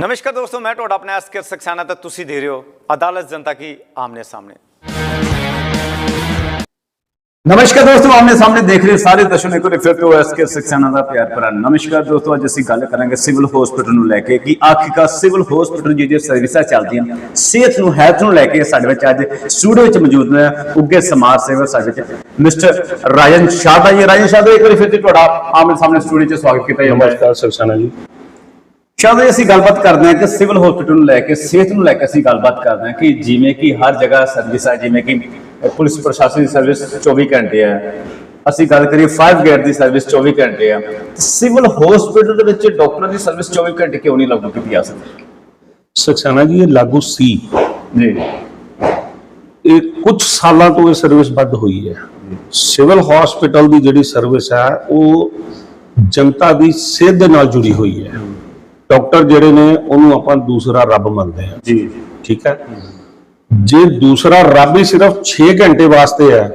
ਨਮਸਕਾਰ ਦੋਸਤੋ ਮੈਂ ਤੁਹਾਡਾ ਆਪਣਾ ਐਸਕੇ ਸਕਸਾਨਾ ਤੇ ਤੁਸੀਂ ਦੇ ਰਹੇ ਹੋ ਅਦਾਲਤ ਜਨਤਾ ਕੀ ਆਮਨੇ ਸਾਹਮਣੇ। ਨਮਸਕਾਰ ਦੋਸਤੋ ਆਮਨੇ ਸਾਹਮਣੇ ਦੇਖ ਰਹੇ ਸਾਰੇ ਦਰਸ਼ਕਾਂ ਨੂੰ ਫਿਰ ਤੋਂ ਐਸਕੇ ਸਕਸਾਨਾ ਦਾ ਪਿਆਰ ਭਰਾ। ਨਮਸਕਾਰ ਦੋਸਤੋ ਅੱਜ ਅਸੀਂ ਗੱਲ ਕਰਾਂਗੇ ਸਿਵਲ ਹਸਪੀਟਲ ਨੂੰ ਲੈ ਕੇ ਕਿ ਆਖਿਰਕਾਰ ਸਿਵਲ ਹਸਪੀਟਲ ਜਿਹੜੀਆਂ ਸਰਵਿਸਾਂ ਚੱਲਦੀਆਂ ਸਿਹਤ ਨੂੰ ਹੈਲਥ ਨੂੰ ਲੈ ਕੇ ਸਾਡੇ ਵਿੱਚ ਅੱਜ ਸਟੂਡੀਓ ਵਿੱਚ ਮੌਜੂਦ ਨੇ ਉੱਗੇ ਸਮਾਜ ਸੇਵਕ ਸਾਡੇ ਵਿੱਚ ਮਿਸਟਰ ਰਾਜਨ ਸ਼ਾਹ ਦਾ। ਜੀ ਰਾਜਨ ਸ਼ਾਹ ਦਾ ਇੱਕ ਵਾਰੀ ਫਿਰ ਤੋਂ ਤੁਹਾਡਾ ਆਮਨੇ ਸਾਹਮਣੇ ਸਟੂਡੀਓ 'ਚ ਸਵਾਗਤ ਕੀਤਾ ਹੈ। ਨਮਸਕਾਰ ਸਰਸਨਾ ਜੀ। ਸ਼ਾਇਦ ਅਸੀਂ ਗੱਲਬਾਤ ਕਰਦੇ ਹਾਂ ਕਿ ਸਿਵਲ ਹਸਪੀਟਲ ਨੂੰ ਲੈ ਕੇ ਸਿਹਤ ਨੂੰ ਲੈ ਕੇ ਅਸੀਂ ਗੱਲਬਾਤ ਕਰਦੇ ਹਾਂ ਕਿ ਜਿਵੇਂ ਕਿ ਹਰ ਜਗ੍ਹਾ ਸਰਵਿਸ ਹੈ ਜਿਵੇਂ ਕਿ ਪੁਲਿਸ ਪ੍ਰਸ਼ਾਸਨ ਦੀ ਸਰਵਿਸ 24 ਘੰਟੇ ਹੈ ਅਸੀਂ ਗੱਲ ਕਰੀਏ 5 ਗੇਟ ਦੀ ਸਰਵਿਸ 24 ਘੰਟੇ ਹੈ ਸਿਵਲ ਹਸਪੀਟਲ ਦੇ ਵਿੱਚ ਡਾਕਟਰਾਂ ਦੀ ਸਰਵਿਸ 24 ਘੰਟੇ ਕਿਉਂ ਨਹੀਂ ਲਾਗੂ ਕੀਤੀ ਜਾ ਸਕਦੀ? ਸਰਸਨਾ ਜੀ ਇਹ ਲਾਗੂ ਸੀ। ਜੀ। ਇਹ ਕੁਝ ਸਾਲਾਂ ਤੋਂ ਇਹ ਸਰਵਿਸ ਬੰਦ ਹੋਈ ਹੈ। ਸਿਵਲ ਹਸਪੀਟਲ ਦੀ ਜਿਹੜੀ ਸਰਵਿਸ ਹੈ ਉਹ ਜਨਤਾ ਦੀ ਸਿਹਤ ਦੇ ਨਾਲ ਜੁੜੀ ਹੋਈ ਹੈ। ਡਾਕਟਰ ਜਿਹੜੇ ਨੇ ਉਹਨੂੰ ਆਪਾਂ ਦੂਸਰਾ ਰੱਬ ਮੰਨਦੇ ਹਾਂ। ਜੀ ਠੀਕ ਹੈ? ਜੇ ਦੂਸਰਾ ਰੱਬ ਹੀ ਸਿਰਫ 6 ਘੰਟੇ ਵਾਸਤੇ ਹੈ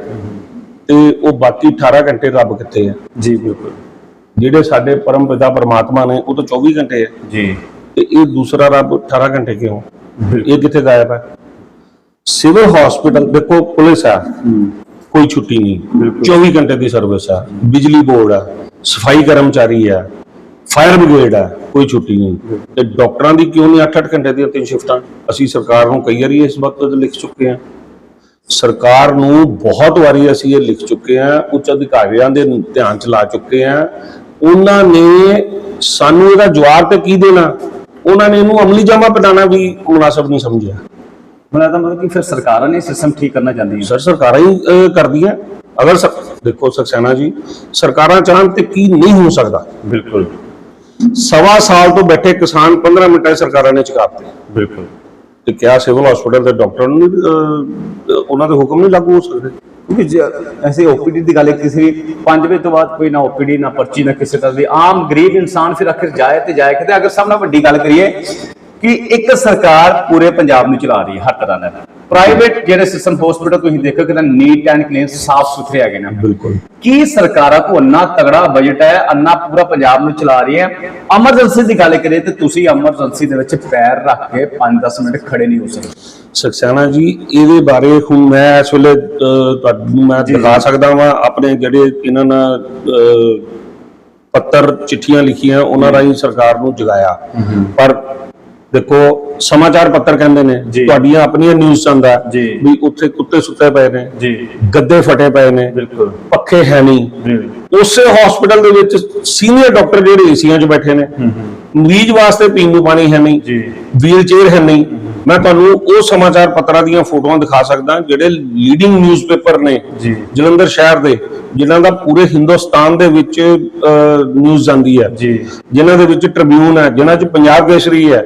ਤੇ ਉਹ ਬਾਕੀ 18 ਘੰਟੇ ਰੱਬ ਕਿੱਥੇ ਹੈ? ਜੀ ਬਿਲਕੁਲ। ਜਿਹੜੇ ਸਾਡੇ ਪਰਮ ਪਿਤਾ ਪਰਮਾਤਮਾ ਨੇ ਉਹ ਤਾਂ 24 ਘੰਟੇ ਹੈ। ਜੀ। ਤੇ ਇਹ ਦੂਸਰਾ ਰੱਬ 18 ਘੰਟੇ ਕਿਉਂ? ਇਹ ਕਿੱਥੇ ਗਾਇਬ ਹੈ? ਸਿਵਲ ਹਸਪੀਟਲ ਦੇਖੋ ਪੁਲਿਸ ਹੈ। ਕੋਈ ਛੁੱਟੀ ਨਹੀਂ। 24 ਘੰਟੇ ਦੀ ਸਰਵਿਸ ਹੈ। ਬਿਜਲੀ ਬੋਰਡ ਹੈ। ਸਫ਼ਾਈ ਕਰਮਚਾਰੀ ਹੈ। ਫਾਇਰ ਬ੍ਰਿਗੇਡ ਹੈ ਕੋਈ ਛੁੱਟੀ ਨਹੀਂ। ਤੇ ਡਾਕਟਰਾਂ ਦੀ ਕਿਉਂ ਨਹੀਂ 8-8 ਘੰਟੇ ਦੀਆਂ ਤਿੰਨ ਸ਼ਿਫਟਾਂ? ਅਸੀਂ ਸਰਕਾਰ ਨੂੰ ਕਈ ਵਾਰੀ ਇਸ ਵਕਤ ਲਿਖ ਚੁੱਕੇ ਹਾਂ। ਸਰਕਾਰ ਨੂੰ ਬਹੁਤ ਵਾਰੀ ਅਸੀਂ ਇਹ ਲਿਖ ਚੁੱਕੇ ਹਾਂ ਉੱਚ ਅਧਿਕਾਰੀਆਂ ਦੇ ਧਿਆਨ ਚ ਲਾ ਚੁੱਕੇ ਹਾਂ। ਉਹਨਾਂ ਨੇ ਸਾਨੂੰ ਇਹਦਾ ਜਵਾਬ ਤੇ ਕੀ ਦੇਣਾ? ਉਹਨਾਂ ਨੇ ਇਹਨੂੰ ਅਮਲੀ ਜਾਮਾ ਪਟਾਣਾ ਵੀ ਮੁਨਾਸਬ ਨਹੀਂ ਸਮਝਿਆ। ਮੈਨੂੰ ਤਾਂ ਮਤਲਬ ਕਿ ਫਿਰ ਸਰਕਾਰਾਂ ਨੇ ਸਿਸਟਮ ਠੀਕ ਕਰਨਾ ਚਾਹੁੰਦੀ ਹੈ ਸਰ ਸਰਕਾਰਾਂ ਹੀ ਅਹ, ਕਰਦੀਆਂ ਅਗਰ ਦੇਖੋ ਸਕਸੈਨਾ ਜੀ ਸਰਕਾਰਾਂ ਚਾਹਣ ਤੇ ਕੀ ਨਹੀਂ ਹੋ ਸਕਦਾ। ਬਿਲਕੁਲ। ਸਵਾ ਸਾਲ ਤੋਂ ਬੈਠੇ ਕਿਸਾਨ 15 ਮਿੰਟਾਂ 'ਚ ਸਰਕਾਰਾਂ ਨੇ ਚੁਕਾਤੇ ਬਿਲਕੁਲ। ਤੇ ਕਿਆ ਸਿਵਲ ਹਸਪੀਟਲ ਦੇ ਡਾਕਟਰਾਂ ਨੂੰ ਅਹ, ਉਹਨਾਂ ਦੇ ਹੁਕਮ ਨਹੀਂ ਲਾਗੂ ਹੋ ਸਕਦੇ? ਕਿਉਂਕਿ ਜੇ ਐਸੇ ਓਪੀਡੀ ਦੀ ਗੱਲ ਕਿਸੇ ਵੀ 5 ਵਜੇ ਤੋਂ ਬਾਅਦ ਕੋਈ ਨਾ ਓਪੀਡੀ ਨਾ ਪਰਚੀ ਨਾ ਕਿਸੇ ਤਰ੍ਹਾਂ ਦੀ। ਆਮ ਗਰੀਬ ਇਨਸਾਨ ਫਿਰ ਆਖਿਰ ਜਾਏ ਤੇ ਜਾਏ ਕਿਤੇ। ਅਗਰ ਸਭ ਨਾਲ ਵੱਡੀ ਗੱਲ ਕਰੀਏ ਕਿ ਇੱਕ ਸਰਕਾਰ ਪੂਰੇ ਪੰਜਾਬ ਨੂੰ ਚਲਾ ਰਹੀ ਹੈ ਹਰ ਤਰ੍ਹਾਂ ਨਾਲ। ਪ੍ਰਾਈਵੇਟ ਜਿਹੜੇ ਸਿਸਟਮ ਹਸਪੀਟਲ ਤੁਸੀਂ ਦੇਖੋ ਕਿ ਨੀਟ ਐਂਡ ਕਲੀਨ ਸਾਫ਼ ਸੁਥਰੇ ਹੈਗੇ ਨੇ। ਬਿਲਕੁਲ। ਕੀ ਸਰਕਾਰਾਂ ਕੋ ਅੰਨਾ ਤਗੜਾ ਬਜਟ ਹੈ ਅੰਨਾ ਪੂਰਾ ਪੰਜਾਬ ਨੂੰ ਚਲਾ ਰਹੀ ਹੈ? ਐਮਰਜੈਂਸੀ ਦੀ ਗੱਲ ਕਰੀਏ ਤੇ ਤੁਸੀਂ ਐਮਰਜੈਂਸੀ ਦੇ ਵਿੱਚ ਪੈਰ ਰੱਖ ਕੇ 5-10 ਮਿੰਟ ਖੜੇ ਨਹੀਂ ਹੋ ਸਕਦੇ। ਸਕਸੈਨਾ ਜੀ ਇਹਦੇ ਬਾਰੇ ਹੁਣ ਮੈਂ ਇਸ ਵੇਲੇ ਤੁਹਾਨੂੰ ਮੈਂ ਦਿਖਾ ਸਕਦਾ ਵਾਂ ਆਪਣੇ ਜਿਹੜੇ ਇਹਨਾਂ ਨਾਲ ਪੱਤਰ ਚਿੱਠੀਆਂ ਲਿਖੀਆਂ ਉਹਨਾਂ ਰਾਹੀਂ ਸਰਕਾਰ ਨੂੰ ਜਗਾਇਆ। ਪਰ ਦੇਖੋ ਸਮਾਚਾਰ ਪੱਤਰ ਕਹਿੰਦੇ ਨੇ। ਤੁਹਾਡੀਆਂ ਆਪਣੀਆਂ ਨਿਊਜ਼ ਚੰਦਾ। ਵੀ ਉੱਥੇ ਕੁੱਤੇ ਸੁੱਤੇ ਪਏ ਨੇ ਜੀ। ਗੱਦੇ ਫਟੇ ਪਏ ਨੇ ਬਿਲਕੁਲ। ਪੱਖੇ ਹੈ ਨਹੀਂ। ਉਸੇ ਹਸਪੀਟਲ ਦੇ ਵਿੱਚ ਸੀਨੀਅਰ ਡਾਕਟਰ ਜਿਹੜੇ ਏਸੀਆਂ 'ਚ ਬੈਠੇ ਨੇ ਮਰੀਜ਼ ਵਾਸਤੇ ਪੀਣ ਨੂੰ ਪਾਣੀ ਹੈ ਨਹੀਂ ਜੀ। ਵੀਲ ਚੇਅਰ ਹੈ ਨਹੀਂ। ਮੈਂ ਤੁਹਾਨੂੰ ਉਹ ਸਮਾਚਾਰ ਪੱਤਰਾਂ ਦੀਆਂ ਫੋਟੋਆਂ ਦਿਖਾ ਸਕਦਾ ਜਿਹੜੇ ਲੀਡਿੰਗ ਨਿਊਜ਼ਪੇਪਰ ਨੇ। ਜਲੰਧਰ ਸ਼ਹਿਰ ਦੇ ਜਿਨ੍ਹਾਂ ਦਾ ਪੂਰੇ ਹਿੰਦੁਸਤਾਨ ਦੇ ਵਿੱਚ ਨਿਊਜ਼ ਜਾਂਦੀ ਹੈ। ਜਿਨ੍ਹਾਂ ਦੇ ਵਿੱਚ ਟ੍ਰਿਬਿਊਨ ਹੈ ਜਿਨ੍ਹਾਂ 'ਚ ਪੰਜਾਬ ਕੇਸਰੀ ਹੈ।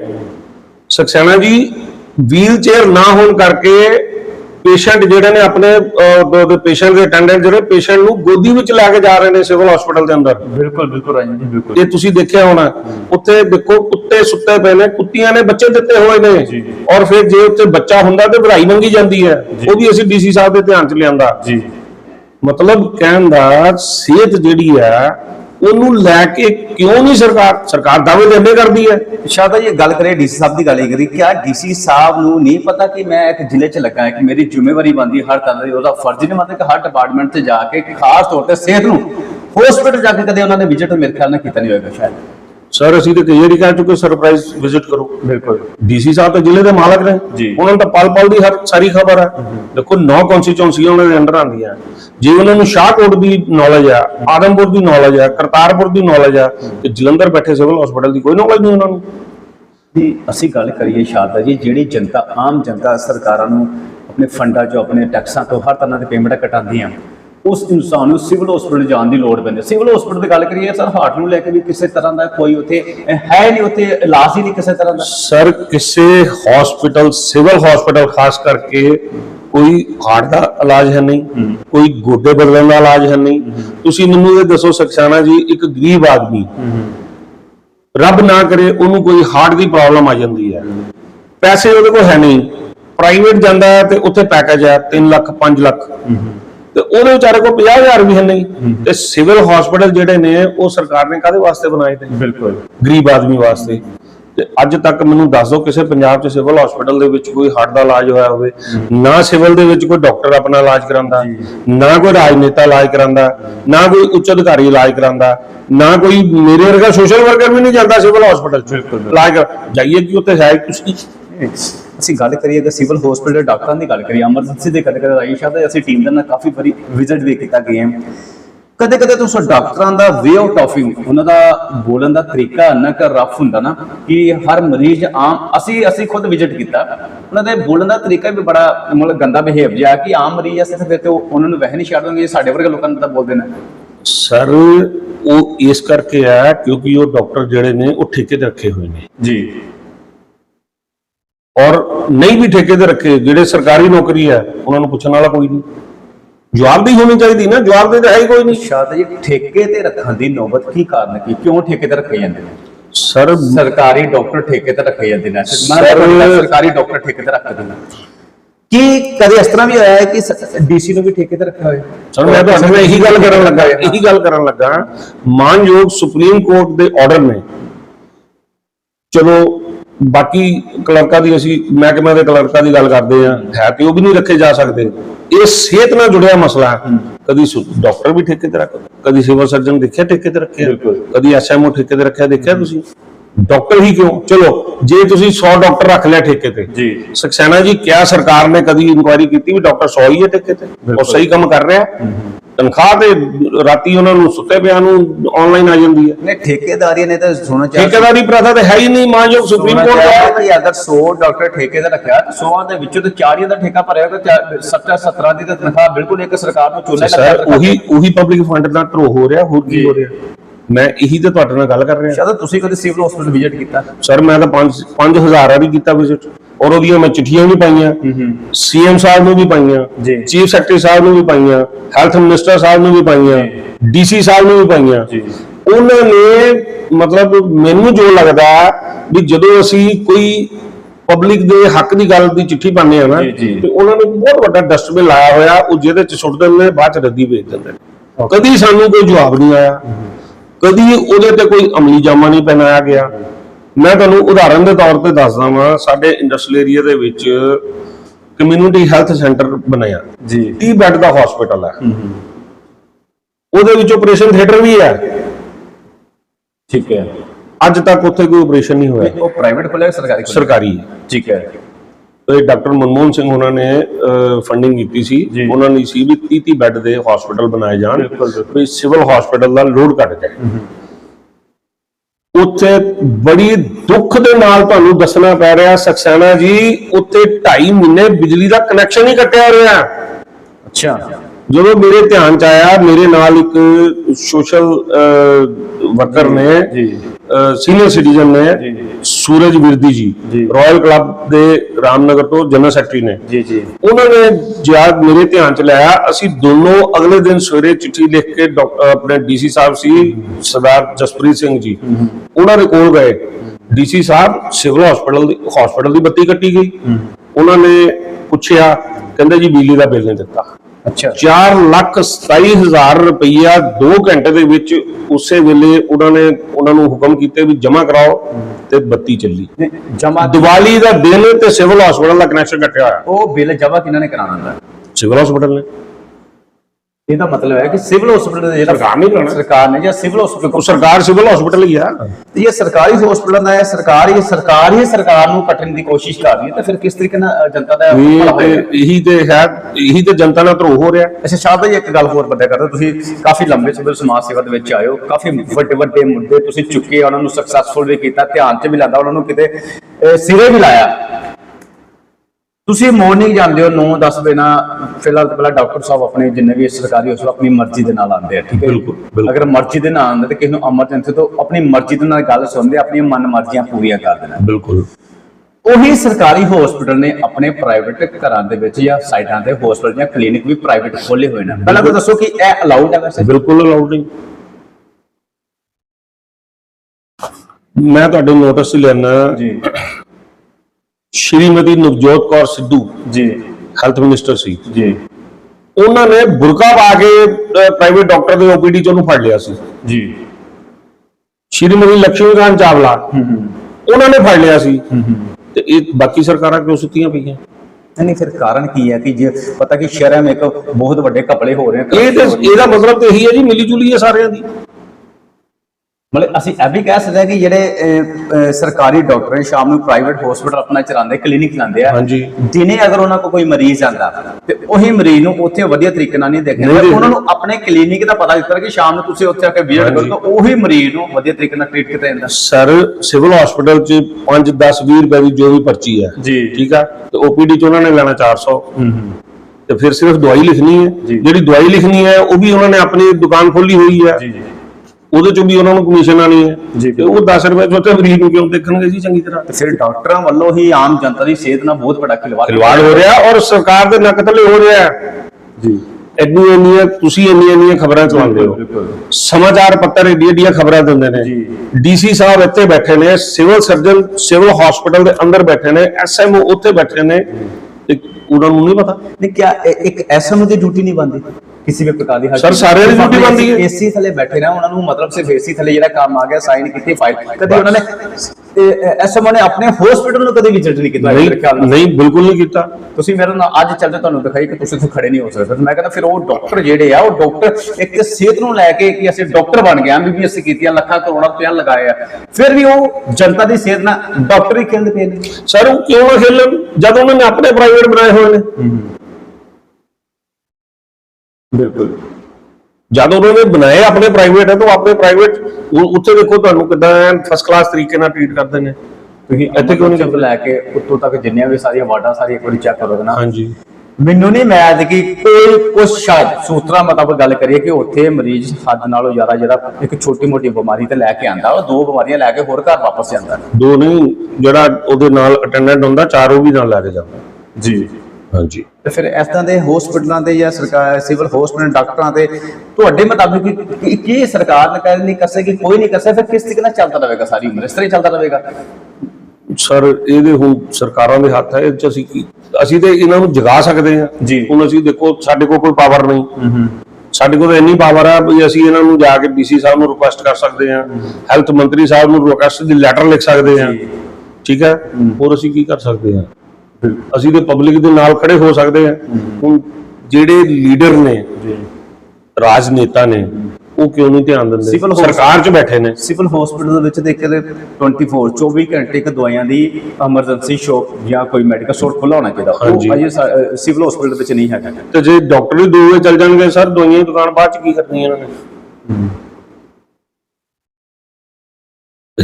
ਸਕਸੈਨਾ ਜੀ ਵੀਲ ਚੇਅਰ ਨਾ ਹੋਣ ਕਰਕੇ ਪੇਸ਼ੈਂਟ ਜਿਹੜੇ ਨੇ ਆਪਣੇ ਪੇਸ਼ੈਂਟ ਦੇ ਅਟੈਂਡੈਂਟ ਜਿਹੜੇ ਪੇਸ਼ੈਂਟ ਨੂੰ ਗੋਦੀ ਵਿੱਚ ਲੈ ਕੇ ਜਾ ਰਹੇ ਨੇ ਸਿਵਲ ਹਸਪੀਟਲ ਦੇ ਅੰਦਰ। ਬਿਲਕੁਲ ਬਿਲਕੁਲ ਰਾਜਨ ਜੀ ਬਿਲਕੁਲ। ਇਹ ਤੁਸੀਂ ਦੇਖਿਆ ਹੋਣਾ ਉੱਥੇ ਦੇਖੋ ਕੁੱਤੇ ਸੁੱਤੇ ਪਏ ਨੇ ਕੁੱਤੀਆਂ ਨੇ ਬੱਚੇ ਦਿੱਤੇ ਹੋਏ ਨੇ। ਔਰ ਫਿਰ ਜੇ ਉੱਥੇ ਬੱਚਾ ਹੁੰਦਾ ਤੇ ਵਧਾਈ ਮੰਗੀ ਜਾਂਦੀ ਹੈ ਉਹ ਵੀ ਅਸੀਂ ਡੀਸੀ ਸਾਹਿਬ ਦੇ ਧਿਆਨ ਚ ਲਿਆਂਦਾ। ਜੀ। ਮਤਲਬ ਕਹਿਣ ਦਾ ਸਿਹਤ ਜਿਹੜੀ ਹੈ ਉਹਨੂੰ ਲੈ ਕੇ ਕਿਉਂ ਨਹੀਂ ਸਰਕਾਰ? ਸਰਕਾਰ ਦਾਅਵੇ ਦਿੰਦੇ ਕਰਦੀ ਹੈ। ਸ਼ਾਦਾ ਇਹ ਗੱਲ ਕਰੇ, ਡੀਸੀ ਸਾਹਿਬ ਦੀ ਗੱਲ ਹੀ ਕਰੀ ਕਿਆ ਡੀਸੀ ਸਾਹਿਬ ਨੂੰ ਨਹੀਂ ਪਤਾ ਕਿ ਮੈਂ ਇੱਕ ਜ਼ਿਲ੍ਹੇ 'ਚ ਲੱਗਾ ਹਾਂ ਕਿ ਮੇਰੀ ਜ਼ਿੰਮੇਵਾਰੀ ਬਣਦੀ ਹਰ ਤਰ੍ਹਾਂ ਦੀ, ਉਹਦਾ ਫਰਜ਼ ਨਹੀਂ ਬਣਦਾ ਕਿ ਹਰ ਡਿਪਾਰਟਮੈਂਟ 'ਤੇ ਜਾ ਕੇ ਖਾਸ ਤੌਰ ਤੇ ਸਿਹਤ ਨੂੰ ਹਸਪੀਟਲ ਜਾ ਕੇ ਕਦੇ ਉਹਨਾਂ ਨੇ ਵਿਜ਼ਿਟ ਮੇਰੇ ਖਿਆਲ ਨਾਲ ਕੀਤਾ ਨਹੀਂ ਹੋਏਗਾ ਸ਼ਾਇਦ। ਸਰ ਅਸੀਂ ਤਾਂ ਕਈ ਵਾਰੀ ਕਹਿ ਚੁੱਕੇ ਸਰਪ੍ਰਾਈਜ਼ ਵਿਜ਼ਿਟ ਕਰੋ। ਬਿਲਕੁਲ। ਡੀਸੀ ਸਾਹਿਬ ਤਾਂ ਜ਼ਿਲ੍ਹੇ ਦੇ ਮਾਲਕ ਨੇ। ਜੀ। ਉਹਨਾਂ ਨੂੰ ਤਾਂ ਪਲ ਪਲ ਦੀ ਹਰ ਸਾਰੀ ਖਬਰ ਹੈ ਦੇਖੋ ਨੌ ਕਨਸਟੀਚੁਐਂਸੀਆਂ ਉਹਨਾਂ ਦੇ ਅੰਡਰ ਆਉਂਦੀਆਂ। ਜੇ ਉਹਨਾਂ ਨੂੰ ਸ਼ਾਹਕੋਟ ਦੀ ਨੌਲੇਜ ਆ ਆਦਮਪੁਰ ਦੀ ਨੌਲੇਜ ਆ ਕਰਤਾਰਪੁਰ ਦੀ ਨੌਲੇਜ ਆ ਤੇ ਜਲੰਧਰ ਬੈਠੇ ਸਿਵਲ ਹਸਪੀਟਲ ਦੀ ਕੋਈ ਨੌਲੇਜ ਨਹੀਂ ਉਹਨਾਂ ਨੂੰ। ਵੀ ਅਸੀਂ ਗੱਲ ਕਰੀਏ ਸ਼ਾਦਾ ਜੀ ਜਿਹੜੀ ਜਨਤਾ ਆਮ ਜਨਤਾ ਸਰਕਾਰਾਂ ਨੂੰ ਆਪਣੇ ਫੰਡਾਂ 'ਚੋਂ ਆਪਣੇ ਟੈਕਸਾਂ ਤੋਂ ਹਰ ਤਰ੍ਹਾਂ ਦੇ ਪੇਮੈਂਟ ਕਟਾਉਂਦੀਆਂ ਉਸ ਇਨਸਾਨ ਨੂੰ ਸਿਵਲ ਹਸਪੀਟਲ ਜਾਣ ਦੀ ਲੋੜ ਪੈਂਦੀ ਸਿਵਲ ਹਸਪੀਟਲ ਦੀ ਗੱਲ ਕਰੀਏ ਸਰ ਹਾਰਟ ਨੂੰ ਲੈ ਕੇ ਵੀ ਕਿਸੇ ਤਰ੍ਹਾਂ ਦਾ ਕੋਈ ਉੱਥੇ ਹੈ ਨਹੀਂ ਉੱਥੇ ਇਲਾਜ ਹੀ ਨਹੀਂ ਕਿਸੇ ਤਰ੍ਹਾਂ ਦਾ। ਸਰ ਕਿਸੇ ਹਸਪੀਟਲ ਸਿਵਲ ਹਸਪੀਟਲ ਖਾਸ ਕਰਕੇ ਕੋਈ ਹਾਰਟ ਦਾ ਇਲਾਜ ਹੈ ਨਹੀਂ ਕੋਈ ਗੋਡੇ ਬਦਲਣ ਦਾ ਇਲਾਜ ਹੈ ਨਹੀਂ। ਤੁਸੀਂ ਮੈਨੂੰ ਇਹ ਦੱਸੋ ਸਕਸ਼ਾਨਾ ਜੀ ਇੱਕ ਗਰੀਬ ਆਦਮੀ ਰੱਬ ਨਾ ਕਰੇ ਉਹਨੂੰ ਕੋਈ ਹਾਰਟ ਦੀ ਪ੍ਰੋਬਲਮ ਆ ਜਾਂਦੀ ਹੈ। ਪੈਸੇ ਉਹਦੇ ਕੋਲ ਹੈ ਨਹੀਂ। ਪ੍ਰਾਈਵੇਟ ਜਾਂਦਾ ਤੇ ਉੱਥੇ ਪੈਕੇਜ ਹੈ 3 ਲੱਖ 5 ਲੱਖ। ਤੇ ਉਹਦੇ ਵਿਚਾਰੇ ਕੋਲ 50000 ਵੀ ਹੈ ਨਹੀਂ। ਤੇ ਸਿਵਲ ਹਸਪੀਟਲ ਜਿਹੜੇ ਨੇ ਉਹ ਸਰਕਾਰ ਨੇ ਕਾਦੇ ਵਾਸਤੇ ਬਣਾਏ ਨੇ ਬਿਲਕੁਲ। ਗਰੀਬ ਆਦਮੀ ਵਾਸਤੇ। ਤੇ ਅੱਜ ਤੱਕ ਮੈਨੂੰ ਦੱਸ ਦਿਓ ਕਿਸੇ ਪੰਜਾਬ 'ਚ ਸਿਵਲ ਹਸਪੀਟਲ ਦੇ ਵਿੱਚ ਕੋਈ ਹਾਰਟ ਦਾ ਇਲਾਜ ਹੋਇਆ ਹੋਵੇ ਨਾ ਸਿਵਲ ਦੇ ਵਿੱਚ ਕੋਈ ਡਾਕਟਰ ਆਪਣਾ ਇਲਾਜ ਕਰਾਉਂਦਾ ਨਾ ਕੋਈ ਰਾਜਨੇਤਾ ਇਲਾਜ ਕਰਾਉਂਦਾ ਨਾ ਕੋਈ ਉੱਚ ਅਧਿਕਾਰੀ ਇਲਾਜ ਕਰਾਉਂਦਾ ਨਾ ਕੋਈ ਮੇਰੇ ਵਰਗਾ ਸੋਸ਼ਲ ਵਰਕਰ ਵੀ ਨਹੀਂ ਜਾਂਦਾ ਸਿਵਲ ਹਸਪੀਟਲ 'ਚ। ਇਲਾਜ ਜਾਈਏ ਕਿ ਉੱਥੇ ਹੈ ਨਹੀਂ ਅਸੀਂ ਗੱਲ ਕਰੀਏ ਅਗਰ ਸਿਵਲ ਹਸਪੀਟਲ ਡਾਕਟਰਾਂ ਦੀ ਗੱਲ ਕਰੀਏ ਐਮਰਜੈਂਸੀ ਦੀ ਗੱਲ ਕਰੀਏ ਆਇਸ਼ਾ ਤੇ ਅਸੀਂ ਟੀਮ ਦੇ ਨਾਲ ਕਾਫੀ ਵਾਰੀ ਵਿਜ਼ਿਟ ਵੀ ਕੀਤਾ ਗਏ ਹਾਂ ਕਦੇ ਕਦੇ ਤੁਸੀਂ ਡਾਕਟਰਾਂ ਦਾ ਵੇ ਆਫ ਟਾਕਿੰਗ ਉਹਨਾਂ ਦਾ ਬੋਲਣ ਦਾ ਤਰੀਕਾ ਇੰਨਾ ਕਿ ਰਫ ਹੁੰਦਾ ਨਾ ਕਿ ਹਰ ਮਰੀਜ਼ ਆਮ ਅਸੀਂ ਅਸੀਂ ਖੁਦ ਵਿਜ਼ਿਟ ਕੀਤਾ। ਉਹਨਾਂ ਦੇ ਬੋਲਣ ਦਾ ਤਰੀਕਾ ਵੀ ਬੜਾ ਮਤਲਬ ਗੰਦਾ ਬਿਹੇਵ ਜਿਹਾ ਕਿ ਆਮ ਮਰੀਜ਼ ਅਸੀਂ ਫਿਰ ਤੇ ਉਹ- ਉਹਨਾਂ ਨੂੰ ਵਹਿ ਨਹੀਂ ਛੱਡ ਦੋਗੇ ਸਾਡੇ ਵਰਗੇ ਲੋਕਾਂ ਨੂੰ ਤਾਂ ਬੋਲਦੇ ਨੇ। ਸਰ ਉਹ ਇਸ ਕਰਕੇ ਆ ਕਿਉਂਕਿ ਉਹ ਡਾਕਟਰ ਜਿਹੜੇ ਨੇ ਉਹ ਠੇਕੇ ਤੇ ਰੱਖੇ ਹੋਏ ਨੇ। ਜੀ। ਔਰ ਨਹੀਂ ਵੀ ਠੇਕੇ ਤੇ ਰੱਖੇ ਜਿਹੜੇ ਸਰਕਾਰੀ ਨੌਕਰੀ ਹੈ ਉਹਨਾਂ ਨੂੰ ਪੁੱਛਣ ਵਾਲਾ ਕੋਈ ਨਹੀਂ। ਜਵਾਬ ਦੀ ਹੋਣੀ ਚਾਹੀਦੀ ਨਾ ਜਵਾਬ ਦੇ ਤਾਂ ਹੈ ਹੀ ਕੋਈ ਨਹੀਂ। ਸ਼ਾਇਦ ਜੀ ਠੇਕੇ ਤੇ ਰੱਖਣ ਦੀ ਨੌਬਤ ਕੀ ਕਾਰਨ ਕੀ ਕਿਉਂ ਠੇਕੇ ਤੇ ਰੱਖੇ ਜਾਂਦੇ ਨੇ? ਸਰ ਸਰਕਾਰੀ ਡਾਕਟਰ ਠੇਕੇ ਤੇ ਰੱਖੇ ਜਾਂਦੇ ਨੇ। ਮੈਂ ਸਰਕਾਰੀ ਡਾਕਟਰ ਠੇਕੇ ਤੇ ਰੱਖਦੇ ਨੇ। ਕੀ ਕਦੇ ਇਸ ਤਰ੍ਹਾਂ ਵੀ ਹੋਇਆ ਹੈ ਕਿ ਡੀਸੀ ਨੂੰ ਵੀ ਠੇਕੇ ਤੇ ਰੱਖਿਆ ਹੋਇਆ ਸਰ ਮੈਂ ਤੁਹਾਡੇ ਨਾਲ ਇਹੀ ਗੱਲ ਕਰਨ ਲੱਗਾ ਇਹੀ ਗੱਲ ਕਰਨ ਲੱਗਾ। ਮਾਨਯੋਗ ਸੁਪਰੀਮ ਕੋਰਟ ਦੇ ਆਰਡਰ ਨੇ। ਚਲੋ ਬਾਕੀ ਕਲਰਕਾਂ ਦੀ ਅਸੀਂ ਮਹਿਕਮੇ ਦੇ ਕਲਰਕਾਂ ਦੀ ਗੱਲ ਕਰਦੇ ਆ ਹੈ ਤੇ ਉਹ ਵੀ ਨਹੀਂ ਰੱਖੇ ਜਾ ਸਕਦੇ। ਇਹ ਸਿਹਤ ਨਾਲ ਜੁੜਿਆ ਮਸਲਾ ਹੈ। ਕਦੀ ਡਾਕਟਰ ਵੀ ਠੇਕੇ ਤੇ ਰੱਖ ਕਦੀ ਸਿਵਲ ਸਰਜਨ ਦੇਖਿਆ ਠੇਕੇ ਤੇ ਰੱਖਿਆ। ਕਦੀ ਐਸਐਮਓ ਠੇਕੇ ਤੇ ਰੱਖਿਆ ਦੇਖਿਆ ਤੁਸੀਂ? ਡਾਕਟਰ ਹੀ ਕਿਉਂ? ਚਲੋ ਜੇ ਤੁਸੀਂ 100 ਡਾਕਟਰ ਰੱਖ ਲਿਆ ਠੇਕੇ ਤੇ। ਜੀ। ਸਕਸੈਨਾ ਜੀ ਕਿਆ ਸਰਕਾਰ ਨੇ ਕਦੀ ਇਨਕੁਆਇਰੀ ਕੀਤੀ ਵੀ ਡਾਕਟਰ 100 ਹੀ ਹੈ ਠੇਕੇ ਤੇ? ਉਹ ਸਹੀ ਕੰਮ ਕਰ ਰਿਹਾ। ਤਨਖਾਹ ਤੇ ਰਾਤੀ ਉਹਨਾਂ ਨੂੰ ਸੁੱਤੇ ਪਿਆ ਨੂੰ ਆਨਲਾਈਨ ਆ ਜਾਂਦੀ ਹੈ। ਨੇ ਠੇਕੇਦਾਰੀ ਨੇ ਤਾਂ ਸੁਣਨਾ ਚਾਹੀਦਾ ਠੇਕੇਦਾਰੀ ਪ੍ਰਥਾ ਤੇ ਹੈ ਹੀ ਨਹੀਂ ਮਾਨਯੋਗ ਸੁਪਰੀਮ ਕੋਰਟ ਦਾ ਕਿ ਅਗਰ 100 ਡਾਕਟਰ ਠੇਕੇ ਤੇ ਰੱਖਿਆ ਤਾਂ 100 ਦੇ ਵਿੱਚੋਂ ਤਾਂ 40 ਦਾ ਠੇਕਾ ਭਰਿਆ ਹੋਗਾ 70 17 ਦੀ ਤਾਂ ਤਨਖਾਹ ਬਿਲਕੁਲ ਇੱਕ ਸਰਕਾਰ ਨੂੰ ਚੋਲੇ ਸਰ ਉਹੀ ਉਹੀ ਪਬਲਿਕ ਫੰਡ ਦਾ ਧਰੋ ਹੋ ਰਿਹਾ ਹੋਰ ਕੀ ਹੋ ਰਿਹਾ? ਮੈਂ ਇਹੀ ਤੇ ਤੁਹਾਡੇ ਨਾਲ ਗੱਲ ਕਰ ਰਿਹਾ। ਸ਼ਾਇਦ ਤੁਸੀਂ ਕਦੇ ਸਿਵਲ ਹਸਪੀਟਲ ਵਿਜ਼ਿਟ ਕੀਤਾ? ਸਰ ਮੈਂ ਤਾਂ 5 5000 ਵਾਰੀ ਕੀਤਾ ਵਿਜ਼ਿਟ ਔਰ ਉਹਦੀਆਂ ਮੈਂ ਚਿੱਠੀਆਂ ਵੀ ਪਾਈਆਂ। ਸੀਐਮ ਸਾਹਿਬ ਨੂੰ ਵੀ ਪਾਈਆਂ। ਚੀਫ ਸੈਕਟਰੀ ਸਾਹਿਬ ਨੂੰ ਵੀ ਪਾਈਆਂ। ਹੈਲਥ ਮਿਨਿਸਟਰ ਸਾਹਿਬ ਨੂੰ ਵੀ ਪਾਈਆਂ। ਡੀਸੀ ਸਾਹਿਬ ਨੂੰ ਵੀ ਪਾਈਆਂ। ਉਹਨਾਂ ਨੇ ਮਤਲਬ ਮੈਨੂੰ ਜੋ ਲੱਗਦਾ ਵੀ ਜਦੋਂ ਅਸੀਂ ਕੋਈ ਪਬਲਿਕ ਦੇ ਹੱਕ ਦੀ ਗੱਲ ਦੀ ਚਿੱਠੀ ਪਾਉਂਦੇ ਆ ਨਾ। ਤੇ ਉਹਨਾਂ ਨੇ ਬਹੁਤ ਵੱਡਾ ਡਸਟਬਿਨ ਲਾਇਆ ਹੋਇਆ। ਉਹ ਜਿਹਦੇ ਚ ਸੁੱਟ ਦਿੰਦੇ ਬਾਅਦ ਚ ਰੱਦੀ ਵੇਚ ਦਿੰਦੇ ਨੇ। ਕਦੀ ਸਾਨੂੰ ਕੋਈ ਜਵਾਬ ਨਹੀਂ ਆਇਆ। ਕਦੀ ਉਹਦੇ ਤੇ ਕੋਈ ਅਮਲੀ ਜਾਮਾ ਨਹੀਂ ਪਹਿਨਾਇਆ ਗਿਆ। ਮੈਂ ਤੁਹਾਨੂੰ ਉਦਾਹਰਨ ਦੇ ਤੌਰ ਤੇ ਦੱਸਦਾ ਵਾਂ ਸਾਡੇ ਇੰਡਸਟਰੀਅਲ ਏਰੀਆ ਦੇ ਵਿੱਚ ਕਮਿਊਨਿਟੀ ਹੈਲਥ ਸੈਂਟਰ ਬਣਾਇਆ ਜੀ। 30 ਬੈੱਡ ਦਾ ਹਸਪੀਟਲ ਹੈ। ਉਹਦੇ ਵਿੱਚ ਆਪਰੇਸ਼ਨ ਥੀਏਟਰ ਵੀ ਹੈ। ਠੀਕ ਹੈ। ਅੱਜ ਤੱਕ ਉੱਥੇ ਕੋਈ ਆਪਰੇਸ਼ਨ ਨਹੀਂ ਹੋਇਆ। ਉਹ ਪ੍ਰਾਈਵੇਟ ਖੋਲਿਆ ਸਰਕਾਰੀ ਖੋਲਿਆ ਸਰਕਾਰੀ ਹੈ? ਠੀਕ ਹੈ। ਤੇ ਡਾਕਟਰ ਮਨਮੋਹਨ ਸਿੰਘ ਉਹਨਾਂ ਨੇ ਫੰਡਿੰਗ ਕੀਤੀ ਸੀ। ਉਹਨਾਂ ਨੇ ਸੀ ਵੀ 30 30 ਬੈੱਡ ਦੇ ਹਸਪੀਟਲ ਬਣਾਏ ਜਾਣ। ਵੀ ਸਿਵਲ ਹਸਪੀਟਲ ਦਾ ਲੋਡ ਘਟ ਜਾਏ। ਉੱਥੇ ਬੜੀ ਦੁੱਖ ਦੇ ਨਾਲ ਤੁਹਾਨੂੰ ਦੱਸਣਾ ਪੈ ਰਿਹਾ ਸਕਸੈਨਾ ਜੀ ਉੱਥੇ 2.5 ਮਹੀਨੇ ਬਿਜਲੀ ਦਾ ਕਨੈਕਸ਼ਨ ਹੀ ਕੱਟਿਆ ਰਿਹਾ ਅੱਛਾ। ਜਦੋਂ ਮੇਰੇ ਧਿਆਨ ਚ ਆਇਆ ਮੇਰੇ ਨਾਲ ਇੱਕ ਸੋਸ਼ਲ ਵਰਕਰ ਨੇ। ਜੀ। ਸੀਨੀਅਰ ਸਿਟੀਜ਼ਨ ਨੇ। ਸੂਰਜ ਵਿਰਦੀ ਜੀ। ਰਾਇਲ ਕਲੱਬ ਦੇ ਰਾਮਨਗਰ ਤੋਂ ਜਨਰਲ ਸੈਕਟਰੀ ਨੇ। ਜੀ ਜੀ। ਉਹਨਾਂ ਨੇ ਜਦ ਮੇਰੇ ਧਿਆਨ ਚ ਲਾਇਆ ਅਸੀਂ ਦੋਨੋਂ ਅਗਲੇ ਦਿਨ ਸਵੇਰੇ ਚਿੱਠੀ ਲਿਖ ਕੇ ਆਪਣੇ ਡੀਸੀ ਸਾਹਿਬ ਸੀ ਸਰਦਾਰ ਜਸਪ੍ਰੀਤ ਸਿੰਘ ਜੀ। ਉਹਨਾਂ ਦੇ ਕੋਲ ਗਏ। ਡੀਸੀ ਸਾਹਿਬ ਸਿਵਲ ਹਸਪੀਟਲ ਦੀ ਹਸਪੀਟਲ ਦੀ ਬੱਤੀ ਕੱਟੀ ਗਈ। ਉਹਨਾਂ ਨੇ ਪੁੱਛਿਆ ਕਹਿੰਦੇ ਜੀ ਬਿਜਲੀ ਦਾ ਬਿੱਲ ਨਹੀਂ ਦਿੱਤਾ। ਅੱਛਾ। 4 ਲੱਖ 27 ਹਜ਼ਾਰ ਰੁਪਈਆ 2 ਘੰਟੇ ਦੇ ਵਿੱਚ ਉਸੇ ਵੇਲੇ ਉਹਨਾਂ ਨੇ ਉਹਨਾਂ ਨੂੰ ਹੁਕਮ ਕੀਤੇ ਵੀ ਜਮ੍ਹਾਂ ਕਰਾਓ ਤੇ ਬੱਤੀ ਚੱਲੀ। ਜਮਾ ਦੀਵਾਲੀ ਦਾ ਦਿਨ ਤੇ ਸਿਵਲ ਹਸਪੀਟਲ ਦਾ ਕਨੈਕਸ਼ਨ ਕੱਟਿਆ ਹੋਇਆ। ਉਹ ਬਿੱਲ ਜਮਾ ਕਿਹਨਾਂ ਨੇ ਕਰਾਉਣਾ ਹੁੰਦਾ? ਸਿਵਲ ਹਸਪੀਟਲ ਨੇ। ਇਹਦਾ ਮਤਲਬ ਹੈ ਕਿ ਸਿਵਲ ਹਸਪੀਟਲ ਦਾ ਜਿਹੜਾ ਸਰਕਾਰ ਨੇ। ਸਰਕਾਰ ਨੇ ਜਾਂ ਸਿਵਲ ਹਸਪੀਟਲ ਸਰਕਾਰ ਸਿਵਲ ਹਸਪੀਟਲ ਹੀ ਆ ਤੇ ਇਹ ਸਰਕਾਰੀ ਹਸਪੀਟਲ ਦਾ ਹੈ ਸਰਕਾਰ ਹੀ ਸਰਕਾਰ ਹੀ ਸਰਕਾਰ ਨੂੰ ਕੱਟਣ ਦੀ ਕੋਸ਼ਿਸ਼ ਕਰ ਰਹੀ ਹੈ ਤਾਂ ਫਿਰ ਕਿਸ ਤਰੀਕੇ ਨਾਲ ਜਨਤਾ ਦਾ ਇਹ ਤੇ ਹੋਏਗਾ? ਇਹੀ ਤੇ ਹੈ ਇਹੀ ਤੇ ਜਨਤਾ ਨਾਲ ਧਰੋ ਹੋ ਰਿਹਾ ਅੱਛਾ ਸ਼ਾਹ ਜੀ ਇੱਕ ਗੱਲ ਹੋਰ ਪਤਾ ਕਰਦਾ ਤੁਸੀਂ ਕਾਫੀ ਲੰਬੇ ਸਿਵਲ ਸਮਾਜ ਸੇਵਾ ਦੇ ਵਿੱਚ ਆਇਓ ਕਾਫੀ ਵੱਡੇ ਵੱਡੇ ਮੁੱਦੇ ਤੁਸੀਂ ਚੁੱਕੇ ਉਹਨਾਂ ਨੂੰ ਸਕਸੈਸਫੁਲ ਵੀ ਕੀਤਾ ਧਿਆਨ 'ਚ ਵੀ ਲਾਦਾ ਉਹਨਾਂ ਨੂੰ ਕਿਤੇ ਸਿਰੇ ਵੀ ਲਾਇਆ ਤੁਸੀਂ ਮਾਰਨਿੰਗ ਜਾਂਦੇ ਹੋ 9-10 ਵਜੇ ਨਾਲ ਫਿਲਹਾਲ ਤਾਂ ਪਹਿਲਾਂ ਡਾਕਟਰ ਸਾਹਿਬ ਆਪਣੇ ਜਿੰਨੇ ਵੀ ਸਰਕਾਰੀ ਹਸਪਤਾਲ ਆਪਣੀ ਮਰਜ਼ੀ ਦੇ ਨਾਲ ਆਉਂਦੇ ਆ ਠੀਕ ਹੈ ਬਿਲਕੁਲ। ਅਗਰ ਮਰਜ਼ੀ ਦੇ ਨਾਲ ਆਉਂਦੇ ਤੇ ਕਿਸੇ ਨੂੰ ਐਮਰਜੈਂਸੀ ਤੋਂ ਆਪਣੀ ਮਰਜ਼ੀ ਦੇ ਨਾਲ ਗੱਲ ਸੁਣਦੇ ਆਪਣੀਆਂ ਮਨ ਮਰਜ਼ੀਆਂ ਪੂਰੀਆਂ ਕਰ ਦੇਣਾ। ਬਿਲਕੁਲ। ਉਹੀ ਸਰਕਾਰੀ ਹਸਪੀਟਲ ਨੇ ਆਪਣੇ ਪ੍ਰਾਈਵੇਟ ਘਰਾਂ ਦੇ ਵਿੱਚ ਜਾਂ ਸਾਈਟਾਂ ਤੇ ਹਸਪੀਟਲ ਜਾਂ ਕਲੀਨਿਕ ਵੀ ਪ੍ਰਾਈਵੇਟ ਖੋਲੇ ਹੋਏ ਨੇ। ਪਹਿਲਾਂ ਤਾਂ ਦੱਸੋ ਕਿ ਇਹ ਅਲਾਉਡ ਹੈ ਵੈਸੇ ਬਿਲਕੁਲ ਅਲਾਉਡ ਨਹੀਂ ਮੈਂ ਤੁਹਾਡੇ ਨੋਟਿਸ ਲੈਣਾ ਜੀ। ਸ਼੍ਰੀਮਤੀ ਨਵਜੋਤ ਕੌਰ ਸਿੱਧੂ ਜੀ। ਹੈਲਥ ਮਿਨਿਸਟਰ ਸੀ। ਜੀ। ਉਹਨਾਂ ਨੇ ਬੁਰਕਾ ਪਾ ਕੇ ਪ੍ਰਾਈਵੇਟ ਡਾਕਟਰ ਦੇ ਓਪੀਡੀ ਚ ਉਹਨੂੰ ਫੜ ਲਿਆ ਸੀ। ਜੀ। ਸ਼੍ਰੀਮਤੀ ਲక్ష్ਮੀਕਾਂਤ ਚਾਵਲਾ ਉਹਨਾਂ ਨੇ ਫੜ ਲਿਆ ਸੀ। ਤੇ ਇਹ ਬਾਕੀ ਸਰਕਾਰਾਂ ਕਿਉਂ ਸੁੱਤੀਆਂ ਪਈਆਂ? ਨਹੀਂ ਫਿਰ ਕਾਰਨ ਕੀ ਹੈ ਕਿ ਜੇ ਪਤਾ ਕਿ ਸ਼ਰਮ ਇੱਕ ਬਹੁਤ ਵੱਡੇ ਕਪੜੇ ਹੋ ਰਹੇ ਇਹ ਤੇ ਇਹਦਾ ਮਤਲਬ ਤੇ ਇਹੀ ਹੈ ਜੀ ਮਿਲੀ ਜੁਲੀ ਹੈ ਸਾਰਿਆਂ ਦੀ। ਮਤਲਬ ਅਸੀਂ ਇਹ ਵੀ ਕਹਿ ਸਕਦੇ ਹਾਂ ਕਿ ਜਿਹੜੇ ਸਰਕਾਰੀ ਡਾਕਟਰ ਹੈ ਸ਼ਾਮ ਨੂੰ ਪ੍ਰਾਈਵੇਟ ਹਸਪੀਟਲ ਆਪਣਾ ਚਲਾਉਂਦੇ ਕਲੀਨਿਕ ਚਲਾਉਂਦੇ ਆ ਹਾਂਜੀ। ਦਿਨੇ ਅਗਰ ਉਹਨਾਂ ਕੋਲ ਕੋਈ ਮਰੀਜ਼ ਆਂਦਾ ਤੇ ਉਹੀ ਮਰੀਜ਼ ਨੂੰ ਉੱਥੇ ਵਧੀਆ ਤਰੀਕੇ ਨਾਲ ਨਹੀਂ ਦੇਖਣਾ। ਉਹਨਾਂ ਨੂੰ ਆਪਣੇ ਕਲੀਨਿਕ ਦਾ ਪਤਾ ਦਿੱਤਾ ਕਿ ਸ਼ਾਮ ਨੂੰ ਤੁਸੀਂ ਉੱਥੇ ਆ ਕੇ ਵਿਜ਼ਿਟ ਕਰੋ ਤਾਂ ਉਹੀ ਮਰੀਜ਼ ਨੂੰ ਵਧੀਆ ਤਰੀਕੇ ਨਾਲ ਟ੍ਰੀਟ ਕੀਤਾ ਜਾਂਦਾ। ਸਰ ਸਿਵਲ ਹਸਪੀਟਲ 'ਚ 5 10 20 ਰੁਪਏ ਦੀ ਜੋ ਵੀ ਪਰਚੀ ਹੈ ਜੀ। ਠੀਕ ਆ? ਤੇ ਓਪੀਡੀ 'ਚ ਉਹਨਾਂ ਨੇ ਲੈਣਾ 400 ਤੇ ਫਿਰ ਸਿਰਫ ਦਵਾਈ ਲਿਖਣੀ ਹੈ। ਜਿਹੜੀ ਦਵਾਈ ਲਿਖਣੀ ਹੈ ਉਹ ਵੀ ਉਹਨਾਂ ਨੇ ਆਪਣੀ ਦੁਕਾਨ ਖੋਲੀ ਹੋਈ ਹੈ। ਜੀ। ਉਹਦੇ 'ਚੋਂ ਵੀ ਉਹਨਾਂ ਨੂੰ ਕਮਿਸ਼ਨ ਆਣੀ ਹੈ। ਜੀ। ਤੇ ਉਹ 10 ਰੁਪਏ ਉੱਥੇ ਮਰੀਜ਼ ਨੂੰ ਕਿਉਂ ਦੇਖਣਗੇ ਜੀ ਚੰਗੀ ਤਰ੍ਹਾਂ। ਤੇ ਫਿਰ ਡਾਕਟਰਾਂ ਵੱਲੋਂ ਹੀ ਆਮ ਜਨਤਾ ਦੀ ਸਿਹਤ ਨਾਲ ਬਹੁਤ ਵੱਡਾ ਖਿਲਵਾੜ ਖਿਲਵਾੜ ਹੋ ਰਿਹਾ ਔਰ ਸਰਕਾਰ ਦੇ ਨੱਕ ਥੱਲੇ ਹੋ ਰਿਹਾ। ਜੀ। ਇੰਨੀ ਇੰਨੀਆਂ ਤੁਸੀਂ ਇੰਨੀਆਂ ਇੰਨੀਆਂ ਖਬਰਾਂ ਚਲਾਉਂਦੇ ਹੋ। ਸਮਾਚਾਰ ਪੱਤਰ ਏਡੀਆਂ ਏਡੀਆਂ ਖਬਰਾਂ ਦਿੰਦੇ ਨੇ। ਜੀ। ਡੀਸੀ ਸਾਹਿਬ ਇੱਥੇ ਬੈਠੇ ਨੇ ਸਿਵਲ ਸਰਜਨ ਸਿਵਲ ਹਸਪੀਟਲ ਦੇ ਅੰਦਰ ਬੈਠੇ ਨੇ ਐਸਐਮਓ ਉੱਥੇ ਬੈਠੇ ਨੇ। ਤੇ ਉਹਨਾਂ ਨੂੰ ਨਹੀਂ ਪਤਾ? ਨਹੀਂ ਕਿਆ ਇਹ- ਇੱਕ ਐਸਐਮ ਦੀ ਡਿਊਟੀ ਨਹੀਂ ਬੰਦੀ ਕਿਸੇ ਵੀ ਪ੍ਰਕਾਰ ਦੀ ਹਰ Sir, ਸਾਰਿਆਂ ਦੀ duty ਬਣਦੀ ਹੈ। ਏਸੀ ਥੱਲੇ ਬੈਠੇ ਨੇ ਉਹਨਾਂ ਨੂੰ ਮਤਲਬ ਸਿਰਫ ਏਸੀ ਥੱਲੇ ਜਿਹੜਾ ਕੰਮ ਆ ਗਿਆ ਸਾਈਨ ਕੀਤੀ ਫਾਈਲ ਕਦੇ ਉਹਨਾਂ ਨੇ ਐਸਐਮ ਨੇ ਆਪਣੇ ਹਸਪੀਟਲ ਨੂੰ ਕਦੇ ਵਿਜ਼ਿਟ ਨਹੀਂ ਕੀਤਾ ਮੇਰੇ ਖਿਆਲ ਨਹੀਂ ਨਾਲ। ਨਹੀਂ ਬਿਲਕੁਲ ਨਹੀਂ ਕੀਤਾ। ਤੁਸੀਂ ਮੇਰੇ ਨਾਲ ਅੱਜ ਚੱਲਦੇ ਤੁਹਾਨੂੰ ਦਿਖਾਈ ਕਿ ਤੁਸੀਂ ਇੱਥੇ ਖੜੇ ਨਹੀਂ ਹੋ ਸਕਦੇ। ਮੈਂ ਕਹਿੰਦਾ ਫਿਰ ਉਹ ਡਾਕਟਰ ਜਿਹੜੇ ਆ ਉਹ ਡਾਕਟਰ ਇੱਕ ਸਿਹਤ ਨੂੰ ਲੈ ਕੇ ਕਿ ਅਸੀਂ ਡਾਕਟਰ ਬਣ ਗਏ ਐਮਬੀਬੀਐਸ ਕੀਤੀਆਂ ਲੱਖਾਂ ਕਰੋੜਾਂ ਰੁਪਏ ਲਗਾਏ ਆ। ਫਿਰ ਵੀ ਉਹ ਜਨਤਾ ਦੀ ਸਿਹਤ ਨਾਲ ਡਾਕਟਰ ਹੀ ਖੇਲਦੇ ਪਏ ਨੇ। ਸਰ ਉਹ ਕਿਉਂ ਨਾ ਖੇਲਣ? ਜਦ ਉਹਨਾਂ ਨੇ ਆਪਣੇ ਪ੍ਰਾਈਵੇਟ ਬਣਾਏ ਹੋਏ ਨੇ। ਬਿਲਕੁਲ। ਜਦ ਉਹਨਾਂ ਨੇ ਬਣਾਏ ਆਪਣੇ ਪ੍ਰਾਈਵੇਟ ਹੈ ਤਾਂ ਆਪਣੇ ਪ੍ਰਾਈਵੇਟ ਉੱਥੇ ਦੇਖੋ ਤੁਹਾਨੂੰ ਕਿਦਾਂ ਫਸਟ ਕਲਾਸ ਤਰੀਕੇ ਨਾਲ ਟ੍ਰੀਟ ਕਰਦੇ ਨੇ। ਤੁਸੀਂ ਇੱਥੇ ਕਿਉਂ ਨਹੀਂ ਲੈ ਕੇ ਉੱਤੋਂ ਤੱਕ ਜਿੰਨੀਆਂ ਵੀ ਸਾਰੀਆਂ ਵਾਰਡਾਂ ਸਾਰੀ ਇੱਕ ਵਾਰੀ ਚੈੱਕ ਕਰੋਗੇ ਨਾ। ਹਾਂਜੀ। ਮੈਨੂੰ ਨਹੀਂ ਮੈਦ ਕਿ ਕੋਈ ਕੁਛ ਸ਼ਾਇਦ ਸੂਤਰਾਂ ਮੁਤਾਬਕ ਗੱਲ ਕਰੀਏ ਕਿ ਉੱਥੇ ਮਰੀਜ਼ ਹੱਦ ਨਾਲੋਂ ਜ਼ਿਆਦਾ ਜਿਹੜਾ ਇੱਕ ਛੋਟੀ ਮੋਟੀ ਬਿਮਾਰੀ ਤੇ ਲੈ ਕੇ ਆਂਦਾ ਉਹ ਦੋ ਬਿਮਾਰੀਆਂ ਲੈ ਕੇ ਹੋਰ ਘਰ ਵਾਪਸ ਜਾਂਦਾ। ਦੋ ਨਹੀਂ ਜਿਹੜਾ ਉਹਦੇ ਨਾਲ ਅਟੈਂਡੈਂਟ ਹੁੰਦਾ ਚਾਰ ਉਹ ਵੀ ਨਾਲ ਲੈ ਕੇ ਜਾਂਦਾ। ਜੀ। ਹਾਂਜੀ। ਤੇ ਫਿਰ ਇਸ ਤਰ੍ਹਾਂ ਦੇ ਹਸਪੀਟਲਾਂ ਤੇ ਜਾਂ ਸਰਕਾਰ ਸਿਵਲ ਹਸਪੀਟਲ ਡਾਕਟਰਾਂ ਤੇ ਤੁਹਾਡੇ ਮੁਤਾਬਿਕ ਕੀ- ਸਰਕਾਰ ਨੇ ਕਹਿ ਨਹੀਂ ਕਰ ਕੋਈ ਨਹੀਂ ਕਰ ਸਕਦਾ ਫਿਰ ਕਿਸ ਤਰੀਕੇ ਨਾਲ ਚੱਲਦਾ ਰਹੇਗਾ ਸਾਰੀ ਉਮਰ? ਇਸ ਤਰ੍ਹਾਂ ਹੀ ਚੱਲਦਾ ਰਹੇਗਾ। ਸਰ ਇਹਦੇ ਹੁਣ ਸਰਕਾਰਾਂ ਦੇ ਹੱਥ ਹੈ ਇਹ ਚ ਅਸੀਂ ਕੀ ਅਸੀਂ ਤੇ ਇਹਨਾਂ ਨੂੰ ਜਗਾ ਸਕਦੇ ਹਾਂ। ਜੀ। ਹੁਣ ਅਸੀਂ ਦੇਖੋ ਸਾਡੇ ਕੋਲ ਕੋਈ ਪਾਵਰ ਨਹੀਂ। ਸਾਡੇ ਕੋਲ ਤਾਂ ਇੰਨੀ ਪਾਵਰ ਆ ਵੀ ਅਸੀਂ ਇਹਨਾਂ ਨੂੰ ਜਾ ਕੇ ਡੀਸੀ ਸਾਹਿਬ ਨੂੰ ਰਿਕੁਐਸਟ ਕਰ ਸਕਦੇ ਹਾਂ ਹੈਲਥ ਮੰਤਰੀ ਸਾਹਿਬ ਨੂੰ ਰਿਕੁਐਸਟ ਦੀ ਲੈਟਰ ਲਿਖ ਸਕਦੇ ਹਾਂ। ਠੀਕ ਹੈ। ਹੋਰ ਅਸੀਂ ਕੀ ਕਰ ਸਕਦੇ ਹਾਂ? ਅਸੀਂ ਤੇ ਪਬਲਿਕ ਦੇ ਨਾਲ ਖੜੇ ਹੋ ਸਕਦੇ ਹਾਂ। ਹੁਣ ਜਿਹੜੇ ਲੀਡਰ ਨੇ ਰਾਜਨੇਤਾ ਨੇ ਉਹ ਕਿਉਂ ਨਹੀਂ ਧਿਆਨ ਦਿੰਦੇ? ਸਰਕਾਰ 'ਚ ਬੈਠੇ ਨੇ। ਸਿਵਲ ਹਸਪੀਟਲ ਦੇ ਵਿੱਚ ਦੇਖ ਕੇ 24 24 ਘੰਟੇ ਇੱਕ ਦਵਾਈਆਂ ਦੀ ਐਮਰਜੈਂਸੀ ਸ਼ੋਪ ਜਾਂ ਕੋਈ ਮੈਡੀਕਲ ਸਟੋਰ ਖੁੱਲਾ ਹੋਣਾ ਚਾਹੀਦਾ। ਉਹ ਅਜੇ ਸਿਵਲ ਹਸਪੀਟਲ ਵਿੱਚ ਨਹੀਂ ਹੈਗਾ। ਤੇ ਜੇ ਡਾਕਟਰ ਵੀ ਦੋ ਵਜੇ ਚੱਲ ਜਾਣਗੇ ਸਰ ਦਵਾਈਆਂ ਦੀ ਦੁਕਾਨ ਬਾਅਦ ਚ ਕੀ ਕਰਨੀ ਇਹਨਾਂ ਨੇ?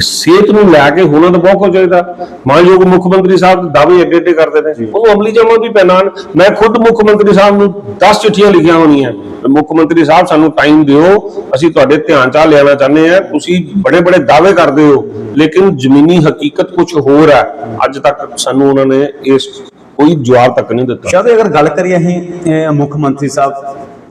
ਸਿਹਤ ਨੂੰ ਲੈ ਕੇ ਹੋਣਾ ਤਾਂ ਬਹੁਤ ਕੁਝ ਚਾਹੀਦਾ। ਮਾਨਯੋਗ ਮੁੱਖ ਮੰਤਰੀ ਸਾਹਿਬ ਦਾਅਵੇ ਅੱਗੇ ਅੱਗੇ ਕਰਦੇ ਨੇ। ਉਹਨੂੰ ਅਮਲੀ ਜਮਾ ਵੀ ਪੈਨਾਨ ਮੈਂ ਖੁਦ ਮੁੱਖ ਮੰਤਰੀ ਸਾਹਿਬ ਨੂੰ 10 ਚਿੱਠੀਆਂ ਲਿਖੀਆਂ ਹੋਣੀਆਂ। ਮੁੱਖ ਮੰਤਰੀ ਸਾਹਿਬ ਸਾਨੂੰ ਟਾਈਮ ਦਿਓ। ਅਸੀਂ ਤੁਹਾਡੇ ਧਿਆਨ ਚ ਆ ਲਿਆਉਣਾ ਚਾਹੁੰਦੇ ਆ ਤੁਸੀਂ ਬੜੇ ਬੜੇ ਦਾਅਵੇ ਕਰਦੇ ਹੋ। ਲੇਕਿਨ ਜ਼ਮੀਨੀ ਹਕੀਕਤ ਕੁਝ ਹੋਰ ਹੈ। ਅੱਜ ਤੱਕ ਸਾਨੂੰ ਉਹਨਾਂ ਨੇ ਇਸ ਕੋਈ ਜਵਾਬ ਤੱਕ ਨਹੀਂ ਦਿੱਤਾ। ਸ਼ਾਇਦ ਅਗਰ ਗੱਲ ਕਰੀਏ ਅਸੀਂ ਮੁੱਖ ਮੰਤਰੀ ਸਾਹਿਬ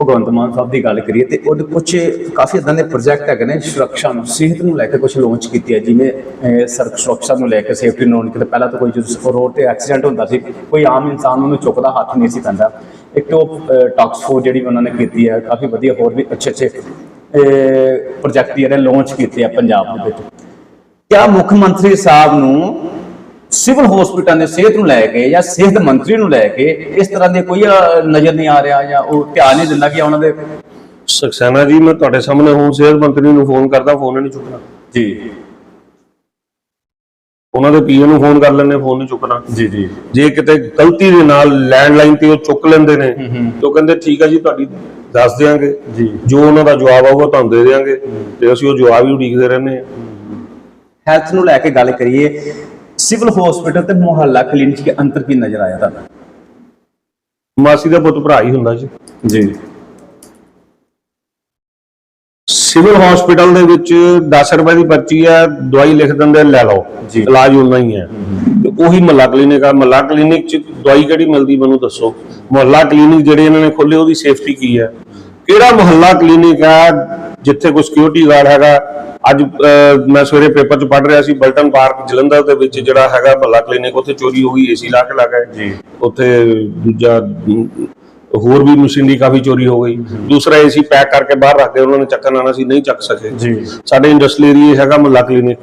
ਭਗਵੰਤ ਮਾਨ ਸਾਹਿਬ ਦੀ ਗੱਲ ਕਰੀਏ ਤੇ ਉਹ ਕੁਝ ਕਾਫੀ ਇਦਾਂ ਦੇ ਪ੍ਰੋਜੈਕਟ ਹੈਗੇ ਨੇ ਸੁਰੱਖਿਆ ਨੂੰ, ਸਿਹਤ ਨੂੰ ਲੈ ਕੇ ਕੁਝ ਲਾਂਚ ਕੀਤੇ ਹੈ, ਜਿਵੇਂ ਸੜਕ ਸੁਰੱਖਿਆ ਨੂੰ ਲੈ ਕੇ ਸੇਫਟੀ ਨੂੰ ਕਿ ਪਹਿਲਾਂ ਤਾਂ ਕੋਈ ਜਦੋਂ ਰੋਡ ਤੇ ਐਕਸੀਡੈਂਟ ਹੁੰਦਾ ਸੀ, ਕੋਈ ਆਮ ਇਨਸਾਨ ਉਹਨੂੰ ਚੁੱਕਦਾ ਹੱਥ ਨਹੀਂ ਸੀ ਪੈਂਦਾ। ਇੱਕ ਉਹ ਟਾਕਸ ਫੋਰ ਜਿਹੜੀ ਉਹਨਾਂ ਨੇ ਕੀਤੀ ਹੈ, ਕਾਫੀ ਵਧੀਆ ਹੋਰ ਵੀ ਅੱਛੇ ਅੱਛੇ ਪ੍ਰੋਜੈਕਟ ਜਿਹੜੇ ਲਾਂਚ ਕੀਤੇ ਆ ਪੰਜਾਬ ਦੇ ਵਿੱਚ। ਕਿਆ ਮੁੱਖ ਮੰਤਰੀ ਸਾਹਿਬ ਨੂੰ ਸਿਵਲ ਹਸਪੀਟਲ ਦੇ ਸਿਹਤ ਨੂੰ ਲੈ ਕੇ ਜਾਂ ਸਿਹਤ ਮੰਤਰੀ ਨੂੰ ਲੈ ਕੇ ਇਸ ਤਰ੍ਹਾਂ ਦੇ ਕੋਈ ਨਜ਼ਰ ਨਹੀਂ ਆ ਰਿਹਾ ਜਾਂ ਉਹ ਧਿਆਨ ਨਹੀਂ ਦਿੰਦਾ ਕਿ ਉਹਨਾਂ ਦੇ ਸਕਸੈਨਾ ਜੀ ਮੈਂ ਤੁਹਾਡੇ ਸਾਹਮਣੇ ਹੁਣ ਸਿਹਤ ਮੰਤਰੀ ਨੂੰ ਫੋਨ ਕਰਦਾ ਫੋਨ ਨਹੀਂ ਚੁੱਕਣਾ। ਜੀ। ਉਹਨਾਂ ਦੇ ਪੀਏ ਨੂੰ ਫੋਨ ਕਰ ਲੈਂਦੇ ਫੋਨ ਨਹੀਂ ਚੁੱਕਣਾ। ਜੀ ਜੀ। ਜੇ ਕਿਤੇ ਗਲਤੀ ਦੇ ਨਾਲ ਲੈਂਡਲਾਈਨ ਤੇ ਉਹ ਚੁੱਕ ਲੈਂਦੇ ਨੇ ਤੇ ਉਹ ਕਹਿੰਦੇ ਠੀਕ ਆ ਜੀ ਤੁਹਾਡੀ ਦੱਸ ਦਿਆਂਗੇ। ਜੀ। ਜੋ ਉਹਨਾਂ ਦਾ ਜਵਾਬ ਆਊਗਾ ਤੁਹਾਨੂੰ ਦੇ ਦਿਆਂਗੇ। ਤੇ ਅਸੀਂ ਉਹ ਜਵਾਬ ਹੀ ਉਡੀਕਦੇ ਰਹਿੰਦੇ ਹਾਂ। ਹੈਲਥ ਨੂੰ ਲੈ ਕੇ ਗੱਲ ਕਰੀਏ ਸਿਵਲ ਹਸਪੀਟਲ ਤੇ ਮੁਹੱਲਾ ਕਲੀਨਿਕ ਦੇ ਅੰਤਰ ਕੀ ਨਜ਼ਰ ਆਇਆ ਤੁਹਾਨੂੰ ਮਾਸੀ ਦਾ ਪੁੱਤ ਭਰਾ ਹੀ ਹੁੰਦਾ ਜੀ। ਜੀ। ਸਿਵਲ ਹਸਪੀਟਲ ਦੇ ਵਿੱਚ 10 ਰੁਪਏ ਦੀ ਪਰਚੀ ਹੈ ਦਵਾਈ ਲਿਖ ਦਿੰਦੇ ਲੈ ਲਓ। ਇਲਾਜ ਉਹਨਾਂ ਹੀ ਹੈ। ਤੇ ਉਹੀ ਮਹੱਲਾ ਕਲੀਨਿਕ ਆ। ਮਹੱਲਾ ਕਲੀਨਿਕ ਚ ਦਵਾਈ ਕਿਹੜੀ ਮਿਲਦੀ ਮੈਨੂੰ ਦੱਸੋ। ਮਹੱਲਾ ਕਲੀਨਿਕ ਜਿਹੜੇ ਇਹਨਾਂ ਨੇ ਖੋਲੇ ਉਹਦੀ ਸੇਫਟੀ ਕੀ ਹੈ? ਕਿਹੜਾ ਮਹੱਲਾ ਕਲੀਨਿਕ ਆ ਜਿੱਥੇ ਕੋਈ ਸਿਕਿਉਰਿਟੀ ਗਾਰਡ ਹੈਗਾ ਅੱਜ ਮੈਂ ਸਵੇਰੇ ਪੇਪਰ 'ਚ ਪੜ੍ਹ ਰਿਹਾ ਸੀ ਬਲਟਨ ਪਾਰਕ ਜਲੰਧਰ ਦੇ ਵਿੱਚ ਜਿਹੜਾ ਹੈਗਾ ਮਹੱਲਾ ਕਲੀਨਿਕ ਉੱਥੇ ਚੋਰੀ ਹੋ ਗਈ ਏਸੀ ਲਾ ਕੇ ਲੱਗਾ ਜੀ। ਉੱਥੇ ਦੂਜਾ ਹੋਰ ਵੀ ਮਸ਼ੀਨਰੀ ਕਾਫੀ ਚੋਰੀ ਹੋ ਗਈ। ਦੂਸਰਾ ਏਸੀ ਪੈਕ ਕਰਕੇ ਬਾਹਰ ਰੱਖ ਕੇ ਉਹਨਾਂ ਨੇ ਚੱਕਣ ਆਣਾ ਸੀ ਨਹੀਂ ਚੱਕ ਸਕੇ। ਜੀ। ਸਾਡੇ ਇੰਡਸਟਰੀ ਏਰੀਆ ਹੈਗਾ ਮੁੱਲਾ ਕਲੀਨਿਕ।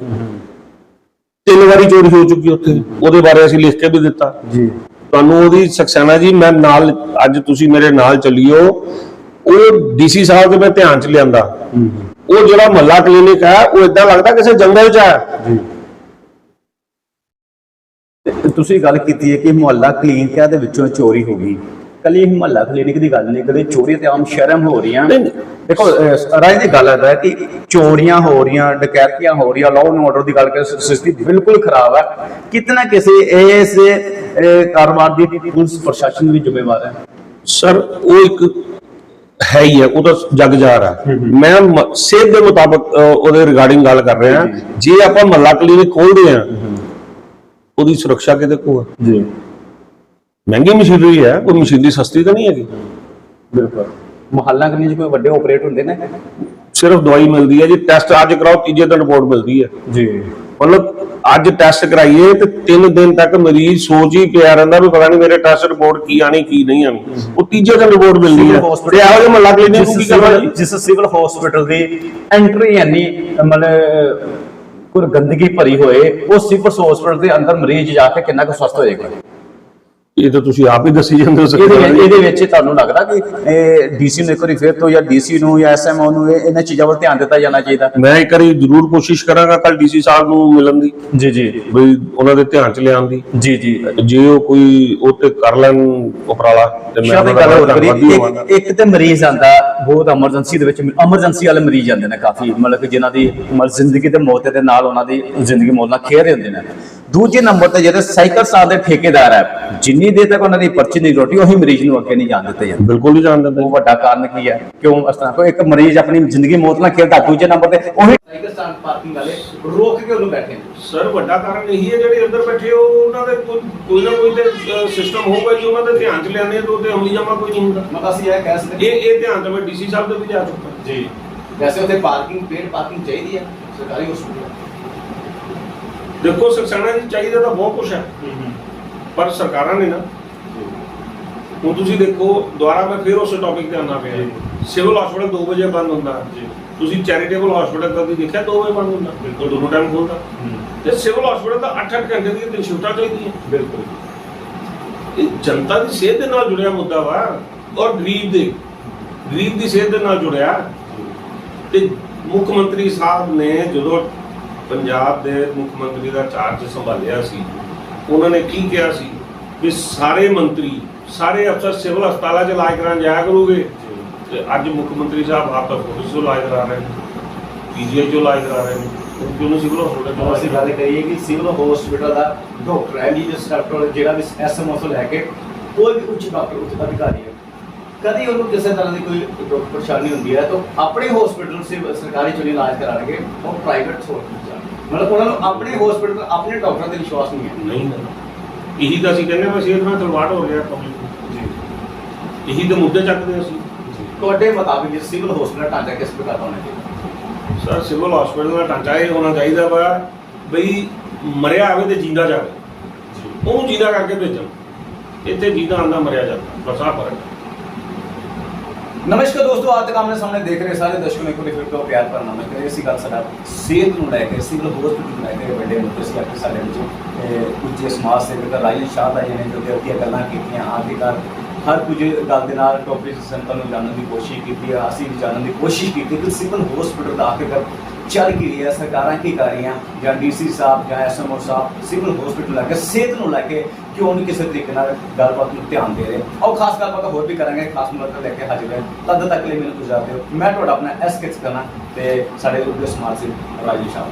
ਤਿੰਨ ਵਾਰੀ ਚੋਰੀ ਹੋ ਚੁੱਕੀ ਉੱਥੇ। ਉਹਦੇ ਬਾਰੇ ਅਸੀਂ ਲਿਖ ਕੇ ਵੀ ਦਿੱਤਾ। ਜੀ। ਤੁਹਾਨੂੰ ਉਹਦੀ ਸਕਸੈਨਾ ਜੀ ਮੈਂ ਨਾਲ ਅੱਜ ਤੁਸੀਂ ਮੇਰੇ ਨਾਲ ਚੱਲਿਓ। ਉਹ ਡੀਸੀ ਸਾਹਿਬ ਦੇ ਮੈਂ ਧਿਆਨ ਚ ਲਿਆਂਦਾ। ਉਹ ਜਿਹੜਾ ਮੱਲਾ ਕਲੀਨਿਕ ਹੈ ਉਹ ਇਦਾਂ ਲੱਗਦਾ ਕਿਸੇ ਜੰਗਲ ਚ ਹੈ। ਜੀ। ਤੁਸੀਂ ਗੱਲ ਕੀਤੀ ਹੈ ਕਿ ਮੁਹੱਲਾ ਕਲੀਨਿਕਾਂ ਦੇ ਵਿੱਚੋਂ ਚੋਰੀ ਹੋ ਗਈ। ਕੱਲੀ ਮੁਹੱਲਾ ਕਲੀਨਿਕ ਦੀ ਗੱਲ ਨਹੀਂ ਕਦੇ ਚੋਰੀ ਤੇ ਆਮ ਸ਼ਰਮ ਹੋ ਰਹੀਆਂ। ਦੇਖੋ ਰਾਜ ਦੀ ਗੱਲ ਹੈ ਕਿ ਚੋਰੀਆਂ ਹੋ ਰਹੀਆਂ ਡਕੈਤੀਆਂ ਹੋ ਰਹੀਆਂ ਲਾਅ ਐਂਡ ਆਰਡਰ ਦੀ ਗੱਲ ਕਰ ਸਥਿਤੀ ਬਿਲਕੁਲ ਖਰਾਬ ਹੈ। ਕਿਤਨਾ ਕਿਸੇ ਇਸ ਕਾਰੋਬਾਰ ਦੀ ਪੁਲਿਸ ਪ੍ਰਸ਼ਾਸਨ ਵੀ ਜ਼ਿੰਮੇਵਾਰ ਹੈ। ਸਰ ਉਹ ਇੱਕ ਹੈ ਹੀ ਹੈ ਉਹ ਤਾਂ ਜਗ ਜਾ ਹੈ ਮੈਂ ਸਿਹਤ ਦੇ ਮੁਤਾਬਕ ਉਹਦੇ ਰਿਗਾਰਡਿੰਗ ਗੱਲ ਕਰ ਰਿਹਾ। ਜੇ ਆਪਾਂ ਮੱਲਾ ਕਲੀਨਿਕ ਖੋਲਦੇ ਆ ਉਹਦੀ ਸੁਰੱਖਿਆ ਕਿਤੇ ਕੋਲ ਹੈ ਜੀ। ਮਹਿੰਗੀ ਮਸ਼ੀਨਰੀ ਹੈ ਕੋਈ ਮਸ਼ੀਨਰੀ ਸਸਤੀ ਤਾਂ ਨਹੀਂ ਹੈਗੀ। ਬਿਲਕੁਲ। ਮੁਹੱਲਾ ਕਲੀਨਿਕ ਕੋਈ ਵੱਡੇ ਆਪਰੇਟ ਹੁੰਦੇ ਨੇ? ਸਿਰਫ ਦਵਾਈ ਮਿਲਦੀ ਹੈ ਜੀ ਟੈਸਟ ਅੱਜ ਕਰਾਓ ਤੀਜੇ ਦਿਨ ਰਿਪੋਰਟ ਮਿਲਦੀ ਹੈ। ਜੀ। ਮਤਲਬ ਅੱਜ ਟੈਸਟ ਕਰਾਈਏ ਤੇ 3 ਦਿਨ ਤੱਕ ਮਰੀਜ਼ ਸੋਚ ਹੀ ਪਿਆ ਰਹਿੰਦਾ ਵੀ ਪਤਾ ਨਹੀਂ ਮੇਰੇ ਟੈਸਟ ਰਿਪੋਰਟ ਕੀ ਆਣੀ ਕੀ ਨਹੀਂ ਆਣੀ ਉਹ ਤੀਜੇ ਦਿਨ ਰਿਪੋਰਟ ਮਿਲਦੀ ਹੈ। ਤੇ ਇਹੋ ਜਿਹੇ ਮਹੱਲਾ ਕਲੀਨਿਕ ਨੂੰ ਕੀ ਕਰਨਾ ਜਿਸ ਸਿਵਲ ਹਸਪੀਟਲ ਦੀ ਐਂਟਰੀ ਯਾਨੀ ਮਤਲਬ ਕੋਈ ਗੰਦਗੀ ਭਰੀ ਹੋਏ ਉਹ ਸਿਵਲ ਹਸਪੀਟਲ ਦੇ ਅੰਦਰ ਮਰੀਜ਼ ਜਾ ਕੇ ਕਿੰਨਾ ਕੁ ਸਵਸਥ ਹੋਏਗਾ? ਇਹ ਤਾਂ ਤੁਸੀਂ ਆਪ ਹੀ ਦੱਸੀ ਜਾਂਦੇ ਹੋ ਇਹਦੇ ਵਿੱਚ-। ਇਹਦੇ ਵਿੱਚ ਤੁਹਾਨੂੰ ਲੱਗਦਾ ਕਿ ਇਹ ਡੀਸੀ ਨੂੰ ਇੱਕ ਵਾਰੀ ਫਿਰ ਤੋਂ ਜਾਂ ਡੀਸੀ ਨੂੰ ਜਾਂ ਐਸਐਮਓ ਨੂੰ ਇਹ- ਇਹਨਾਂ ਚੀਜ਼ਾਂ ਵੱਲ ਧਿਆਨ ਦਿੱਤਾ ਜਾਣਾ ਚਾਹੀਦਾ? ਮੈਂ ਇੱਕ ਵਾਰੀ ਜ਼ਰੂਰ ਕੋਸ਼ਿਸ਼ ਕਰਾਂਗਾ ਕੱਲ ਡੀਸੀ ਸਾਹਿਬ ਨੂੰ ਮਿਲਣ ਦੀ। ਜੀ ਜੀ। ਬਈ ਉਹਨਾਂ ਦੇ ਧਿਆਨ ਚ ਲਿਆਉਣ ਦੀ। ਜੀ ਜੀ। ਜੇ ਉਹ ਕੋਈ ਉਹ ਤੇ ਕਰ ਲੈਣ ਉਪਰਾਲਾ ਤੇ ਮੈਂ ਸ਼ਾਇਦ ਉਹਨਾਂ ਇਹ ਗੱਲ ਹੋ ਧੰਨਵਾਦੀ ਕਰੀ ਹੋਵਾਂਗਾ। ਇੱਕ ਇੱਕ ਤੇ ਮਰੀਜ਼ ਆਂਦਾ ਬਹੁਤ ਐਮਰਜੈਂਸੀ ਦੇ ਵਿੱਚ ਐਮਰਜੈਂਸੀ ਵਾਲੇ ਮਰੀਜ਼ ਆਂਦੇ ਨੇ ਕਾਫੀ। ਮਤਲਬ ਕਿ ਜਿਨ੍ਹਾਂ ਦੀ ਮਤਲਬ ਜ਼ਿੰਦਗੀ ਦੇ ਮੌਤ ਦੇ ਨਾਲ ਉਹਨਾਂ ਦੀ ਜ਼ਿੰਦਗੀ ਮੌਤ ਨਾਲ ਖੇਡ ਰਹੇ ਹੁੰਦੇ ਨੇ। ਦੂਜੇ ਨੰਬਰ ਤੇ ਜਿਹੜੇ ਸਾਈਕਲ ਸਾਹ ਦੇ ਠੇਕੇਦਾਰ ਹੈ ਜਿੰਨੀ ਦੇਰ ਤੱਕ ਉਹਨਾਂ ਦੀ ਪਰਚੀ ਨਹੀਂ ਰੋਟੀ ਉਹੀ ਮਰੀਜ਼ ਨੂੰ ਅੱਗੇ ਨਹੀਂ ਜਾਣ ਦਿੱਤੇ ਜਾਂਦੇ। ਬਿਲਕੁਲ ਨਹੀਂ ਜਾਣ ਦਿੰਦਾ। ਉਹ ਵੱਡਾ ਕਾਰਨ ਕੀ ਹੈ ਕਿਉਂ? ਇਸ ਤਰ੍ਹਾਂ ਕੋਈ ਇੱਕ ਮਰੀਜ਼ ਆਪਣੀ ਜ਼ਿੰਦਗੀ ਮੌਤ ਨਾਲ ਖੇਡਦਾ ਦੂਜੇ ਨੰਬਰ ਤੇ ਉਹੀ ਸਾਈਕਲ ਸਟੈਂਡ ਪਾਰਕਿੰਗ ਵਾਲੇ ਰੋਕ ਕੇ ਉਹਨੂੰ ਬੈਠੇ ਸਰ ਵੱਡਾ ਕਾਰਨ ਇਹੀ ਹੈ ਜਿਹੜੇ ਅੰਦਰ ਬੈਠੇ ਹੋ ਉਹਨਾਂ ਦੇ ਕੋਈ ਨਾ ਕੋਈ ਤੇ ਸਿਸਟਮ ਹੋਊਗਾ ਜੀ ਉਹਨਾਂ ਦੇ ਧਿਆਨ ਚ ਲਿਆਣੇ ਤੋਂ ਤੇ ਅਮਲੀ ਜਮਾ ਕੋਈ ਨਹੀਂ ਹੁੰਦਾ। ਮਤਲਬ ਅਸੀਂ ਇਹ ਕਹਿ ਸਕਦੇ ਇਹ ਇਹ ਧਿਆਨ ਤਾਂ ਮੈਂ ਡੀਸੀ ਸਾਹਿਬ ਦੇ ਵੀ ਜਾ ਚੁੱਕਾ। ਜੀ। ਵੈਸੇ ਉੱਥੇ ਪਾਰਕਿੰਗ ਪੇਡ ਪਾਰਕਿੰਗ ਚਾਹੀਦੀ ਹੈ ਸਰਕਾਰੀ ਹਸਪਤਾਲ ਦੇਖੋ ਸਕਸਾਨਾ ਜੀ ਚਾਹੀਦਾ ਤਾਂ ਬਹੁਤ ਕੁਝ ਹੈ। ਪਰ ਸਰਕਾਰਾਂ ਨੇ ਨਾ ਹੁਣ ਤੁਸੀਂ ਦੇਖੋ ਦੁਬਾਰਾ ਮੈਂ ਫਿਰ ਉਸੇ ਟੌਪਿਕ ਤੇ ਆਉਣਾ ਪਿਆ। ਸਿਵਲ ਹਸਪੀਟਲ 2 ਵਜੇ ਬੰਦ ਹੁੰਦਾ। ਤੁਸੀਂ ਚੈਰੀਟੇਬਲ ਹਸਪੀਟਲ ਕਦੀ ਦੇਖਿਆ 2 ਵਜੇ ਬੰਦ ਹੁੰਦਾ। ਬਿਲਕੁਲ। ਦੋਨੋਂ ਟਾਈਮ ਖੋਲਦਾ ਤੇ ਸਿਵਲ ਹਸਪੀਟਲ ਦਾ 8-8 ਘੰਟੇ ਦੀ ਤਿੰਨ ਸ਼ਿਫਟਾਂ ਚਾਹੀਦੀਆਂ। ਬਿਲਕੁਲ ਇਹ ਜਨਤਾ ਦੀ ਸਿਹਤ ਦੇ ਨਾਲ ਜੁੜਿਆ ਮੁੱਦਾ ਵਾ। ਔਰ ਗਰੀਬ ਦੇ ਗਰੀਬ ਦੀ ਸਿਹਤ ਦੇ ਨਾਲ ਜੁੜਿਆ। ਤੇ ਮੁੱਖ ਮੰਤਰੀ ਸਾਹਿਬ ਨੇ ਜਦੋਂ ਪੰਜਾਬ ਦੇ ਮੁੱਖ ਮੰਤਰੀ ਦਾ ਚਾਰਜ ਸੰਭਾਲਿਆ ਸੀ ਉਹਨਾਂ ਨੇ ਕੀ ਕਿਹਾ ਸੀ? ਕਿ ਸਾਰੇ ਮੰਤਰੀ ਸਾਰੇ ਅਫਸਰ ਸਿਵਲ ਹਸਪਤਾਲਾਂ 'ਚ ਇਲਾਜ ਕਰਾਉਣ ਜਾਇਆ ਕਰੋਗੇ। ਤੇ ਅੱਜ ਮੁੱਖ ਮੰਤਰੀ ਸਾਹਿਬ ਆਪ ਤਾਂ ਤੋਂ ਇਲਾਜ ਕਰਾ ਰਹੇ ਨੇ ਪੀਜੀਆਈ 'ਚੋਂ ਇਲਾਜ ਕਰਾ ਰਹੇ ਨੇ। ਕਿਉਂ ਨਹੀਂ ਸਿਵਲ ਹਸਪਤਾਲ ਜਦੋਂ ਅਸੀਂ ਗੱਲ ਕਰੀਏ ਕਿ ਸਿਵਲ ਹਸਪੀਟਲ ਦਾ ਡਾਕਟਰ ਜੀ ਡਾਕਟਰ ਜਿਹੜਾ ਵੀ ਐਸਐਮਓ ਤੋਂ ਲੈ ਕੇ ਕੋਈ ਵੀ ਉੱਚ ਡਾਕਟਰ ਉੱਚ ਅਧਿਕਾਰੀ ਹੈ। ਕਦੀ ਉਹਨੂੰ ਕਿਸੇ ਤਰ੍ਹਾਂ ਦੀ ਕੋਈ ਪਰੇਸ਼ਾਨੀ ਹੁੰਦੀ ਹੈ ਤਾਂ ਆਪਣੇ ਹਸਪੀਟਲ ਸੇ ਸਰਕਾਰੀ ਚੋਂ ਇਲਾਜ ਕਰਾਣਗੇ ਉਹ ਪ੍ਰਾਈਵੇਟ ਜਾਣਗੇ ਮਤਲਬ ਉਹਨਾਂ ਨੂੰ ਆਪਣੇ ਹਸਪੀਟਲ ਆਪਣੇ ਡਾਕਟਰਾਂ ਤੇ ਵਿਸ਼ਵਾਸ ਨਹੀਂ ਹੈ। ਨਹੀਂ ਨਾ ਇਹੀ ਤਾਂ ਅਸੀਂ ਕਹਿੰਦੇ ਹਾਂ ਵੀ ਸਿਹਤ ਨਾਲ ਖਿਲਵਾੜ ਹੋ ਰਿਹਾ ਪਬਲਿਕ ਜੀ। ਇਹੀ ਤਾਂ ਮੁੱਦੇ ਚੱਕਦੇ ਅਸੀਂ। ਤੁਹਾਡੇ ਮੁਤਾਬਿਕ ਇਹ ਸਿਵਲ ਹਸਪੀਟਲ ਢਾਂਚਾ ਕਿਸ ਪ੍ਰਕਾਰ ਦਾ ਹੋਣਾ ਚਾਹੀਦਾ? ਸਰ ਸਿਵਲ ਹਸਪੀਟਲ ਦਾ ਢਾਂਚਾ ਇਹ ਹੋਣਾ ਚਾਹੀਦਾ ਵਾ ਬਈ ਮਰਿਆ ਆਵੇ ਤੇ ਜਿੰਦਾ ਜਾਵੇ। ਉਹਨੂੰ ਜਿੰਦਾ ਕਰਕੇ ਭੇਜਣ। ਇੱਥੇ ਜਿੰਦਾ ਆਂਦਾ ਮਰਿਆ ਜਾਂਦਾ। ਬਸ ਆਹ ਫ਼ਰਕ ਹੈ। ਨਮਸਕਾਰ ਦੋਸਤੋ ਅੱਜ ਤੱਕ ਆਪਣੇ ਸਾਹਮਣੇ ਦੇਖ ਰਹੇ ਸਾਰੇ ਦਰਸ਼ਕਾਂ ਨੂੰ ਇੱਕ ਵਾਰੀ ਫਿਰ ਤੋਂ ਪਿਆਰ ਭਰਾ ਨਮਸਕਾਰ ਅਸੀਂ ਗੱਲ ਸਾਡਾ ਸਿਹਤ ਨੂੰ ਲੈ ਕੇ, ਸਿਵਲ ਹਸਪੀਟਲ ਨੂੰ ਲੈ ਕੇ ਵੱਡੇ ਮੁੱਦੇ ਸੀ ਆਪਣੇ ਸਾਡੇ ਵਿੱਚ। ਇਹ ਸਮਾਜ ਸੇਵਕ ਰਾਜਨ ਸ਼ਾਹ ਦਾ ਜਿਹਨੇ ਜੋ ਕਿ ਅੱਗੇ ਗੱਲਾਂ ਕੀਤੀਆਂ ਆਖਿਰਕਾਰ ਹਰ ਕੁਝ ਗੱਲ ਦੇ ਨਾਲ ਟੌਪਿਕ ਸੰਤਾਂ ਨੂੰ ਜਾਣਨ ਦੀ ਕੋਸ਼ਿਸ਼ ਕੀਤੀ ਹੈ ਅਸੀਂ ਵੀ ਜਾਣਨ ਦੀ ਕੋਸ਼ਿਸ਼ ਕੀਤੀ ਕਿ ਸਿਵਲ ਹਸਪੀਟਲ ਦਾ ਆਖਿਰਕਾਰ ਚੱਲ ਕੀ ਰਿਹਾ ਸਰਕਾਰਾਂ ਕੀ ਕਰ ਰਹੀਆਂ? ਜਾਂ ਡੀਸੀ ਸਾਹਿਬ, ਜਾਂ ਐਸਐਮਓ ਸਾਹਿਬ, ਸਿਵਲ ਹਸਪੀਟਲ ਲੈ ਕੇ, ਸਿਹਤ ਨੂੰ ਲੈ ਕੇ ਕਿਉਂ ਨਹੀਂ ਕਿਸੇ ਤਰੀਕੇ ਨਾਲ ਗੱਲਬਾਤ ਨੂੰ ਧਿਆਨ ਦੇ ਰਹੇ? ਆਓ ਖਾਸ ਗੱਲਬਾਤ ਹੋਰ ਵੀ ਕਰਾਂਗੇ, ਖਾਸ ਮੁੱਦੇ ਲੈ ਕੇ ਹਾਜ਼ਰ ਹਾਂ ਤਦ ਤੱਕ ਲਈ ਮੈਨੂੰ ਗੁਜ਼ਾਰ ਦਿਓ। ਮੈਂ ਤੁਹਾਡਾ ਆਪਣਾ ਐਸ ਕਿਟਸ ਕਰਨਾ ਤੇ ਸਾਡੇ ਉਰਦੇ ਸਮਾਜ ਸੇਵੀ ਰਾਜੀ ਸ਼ਾਹ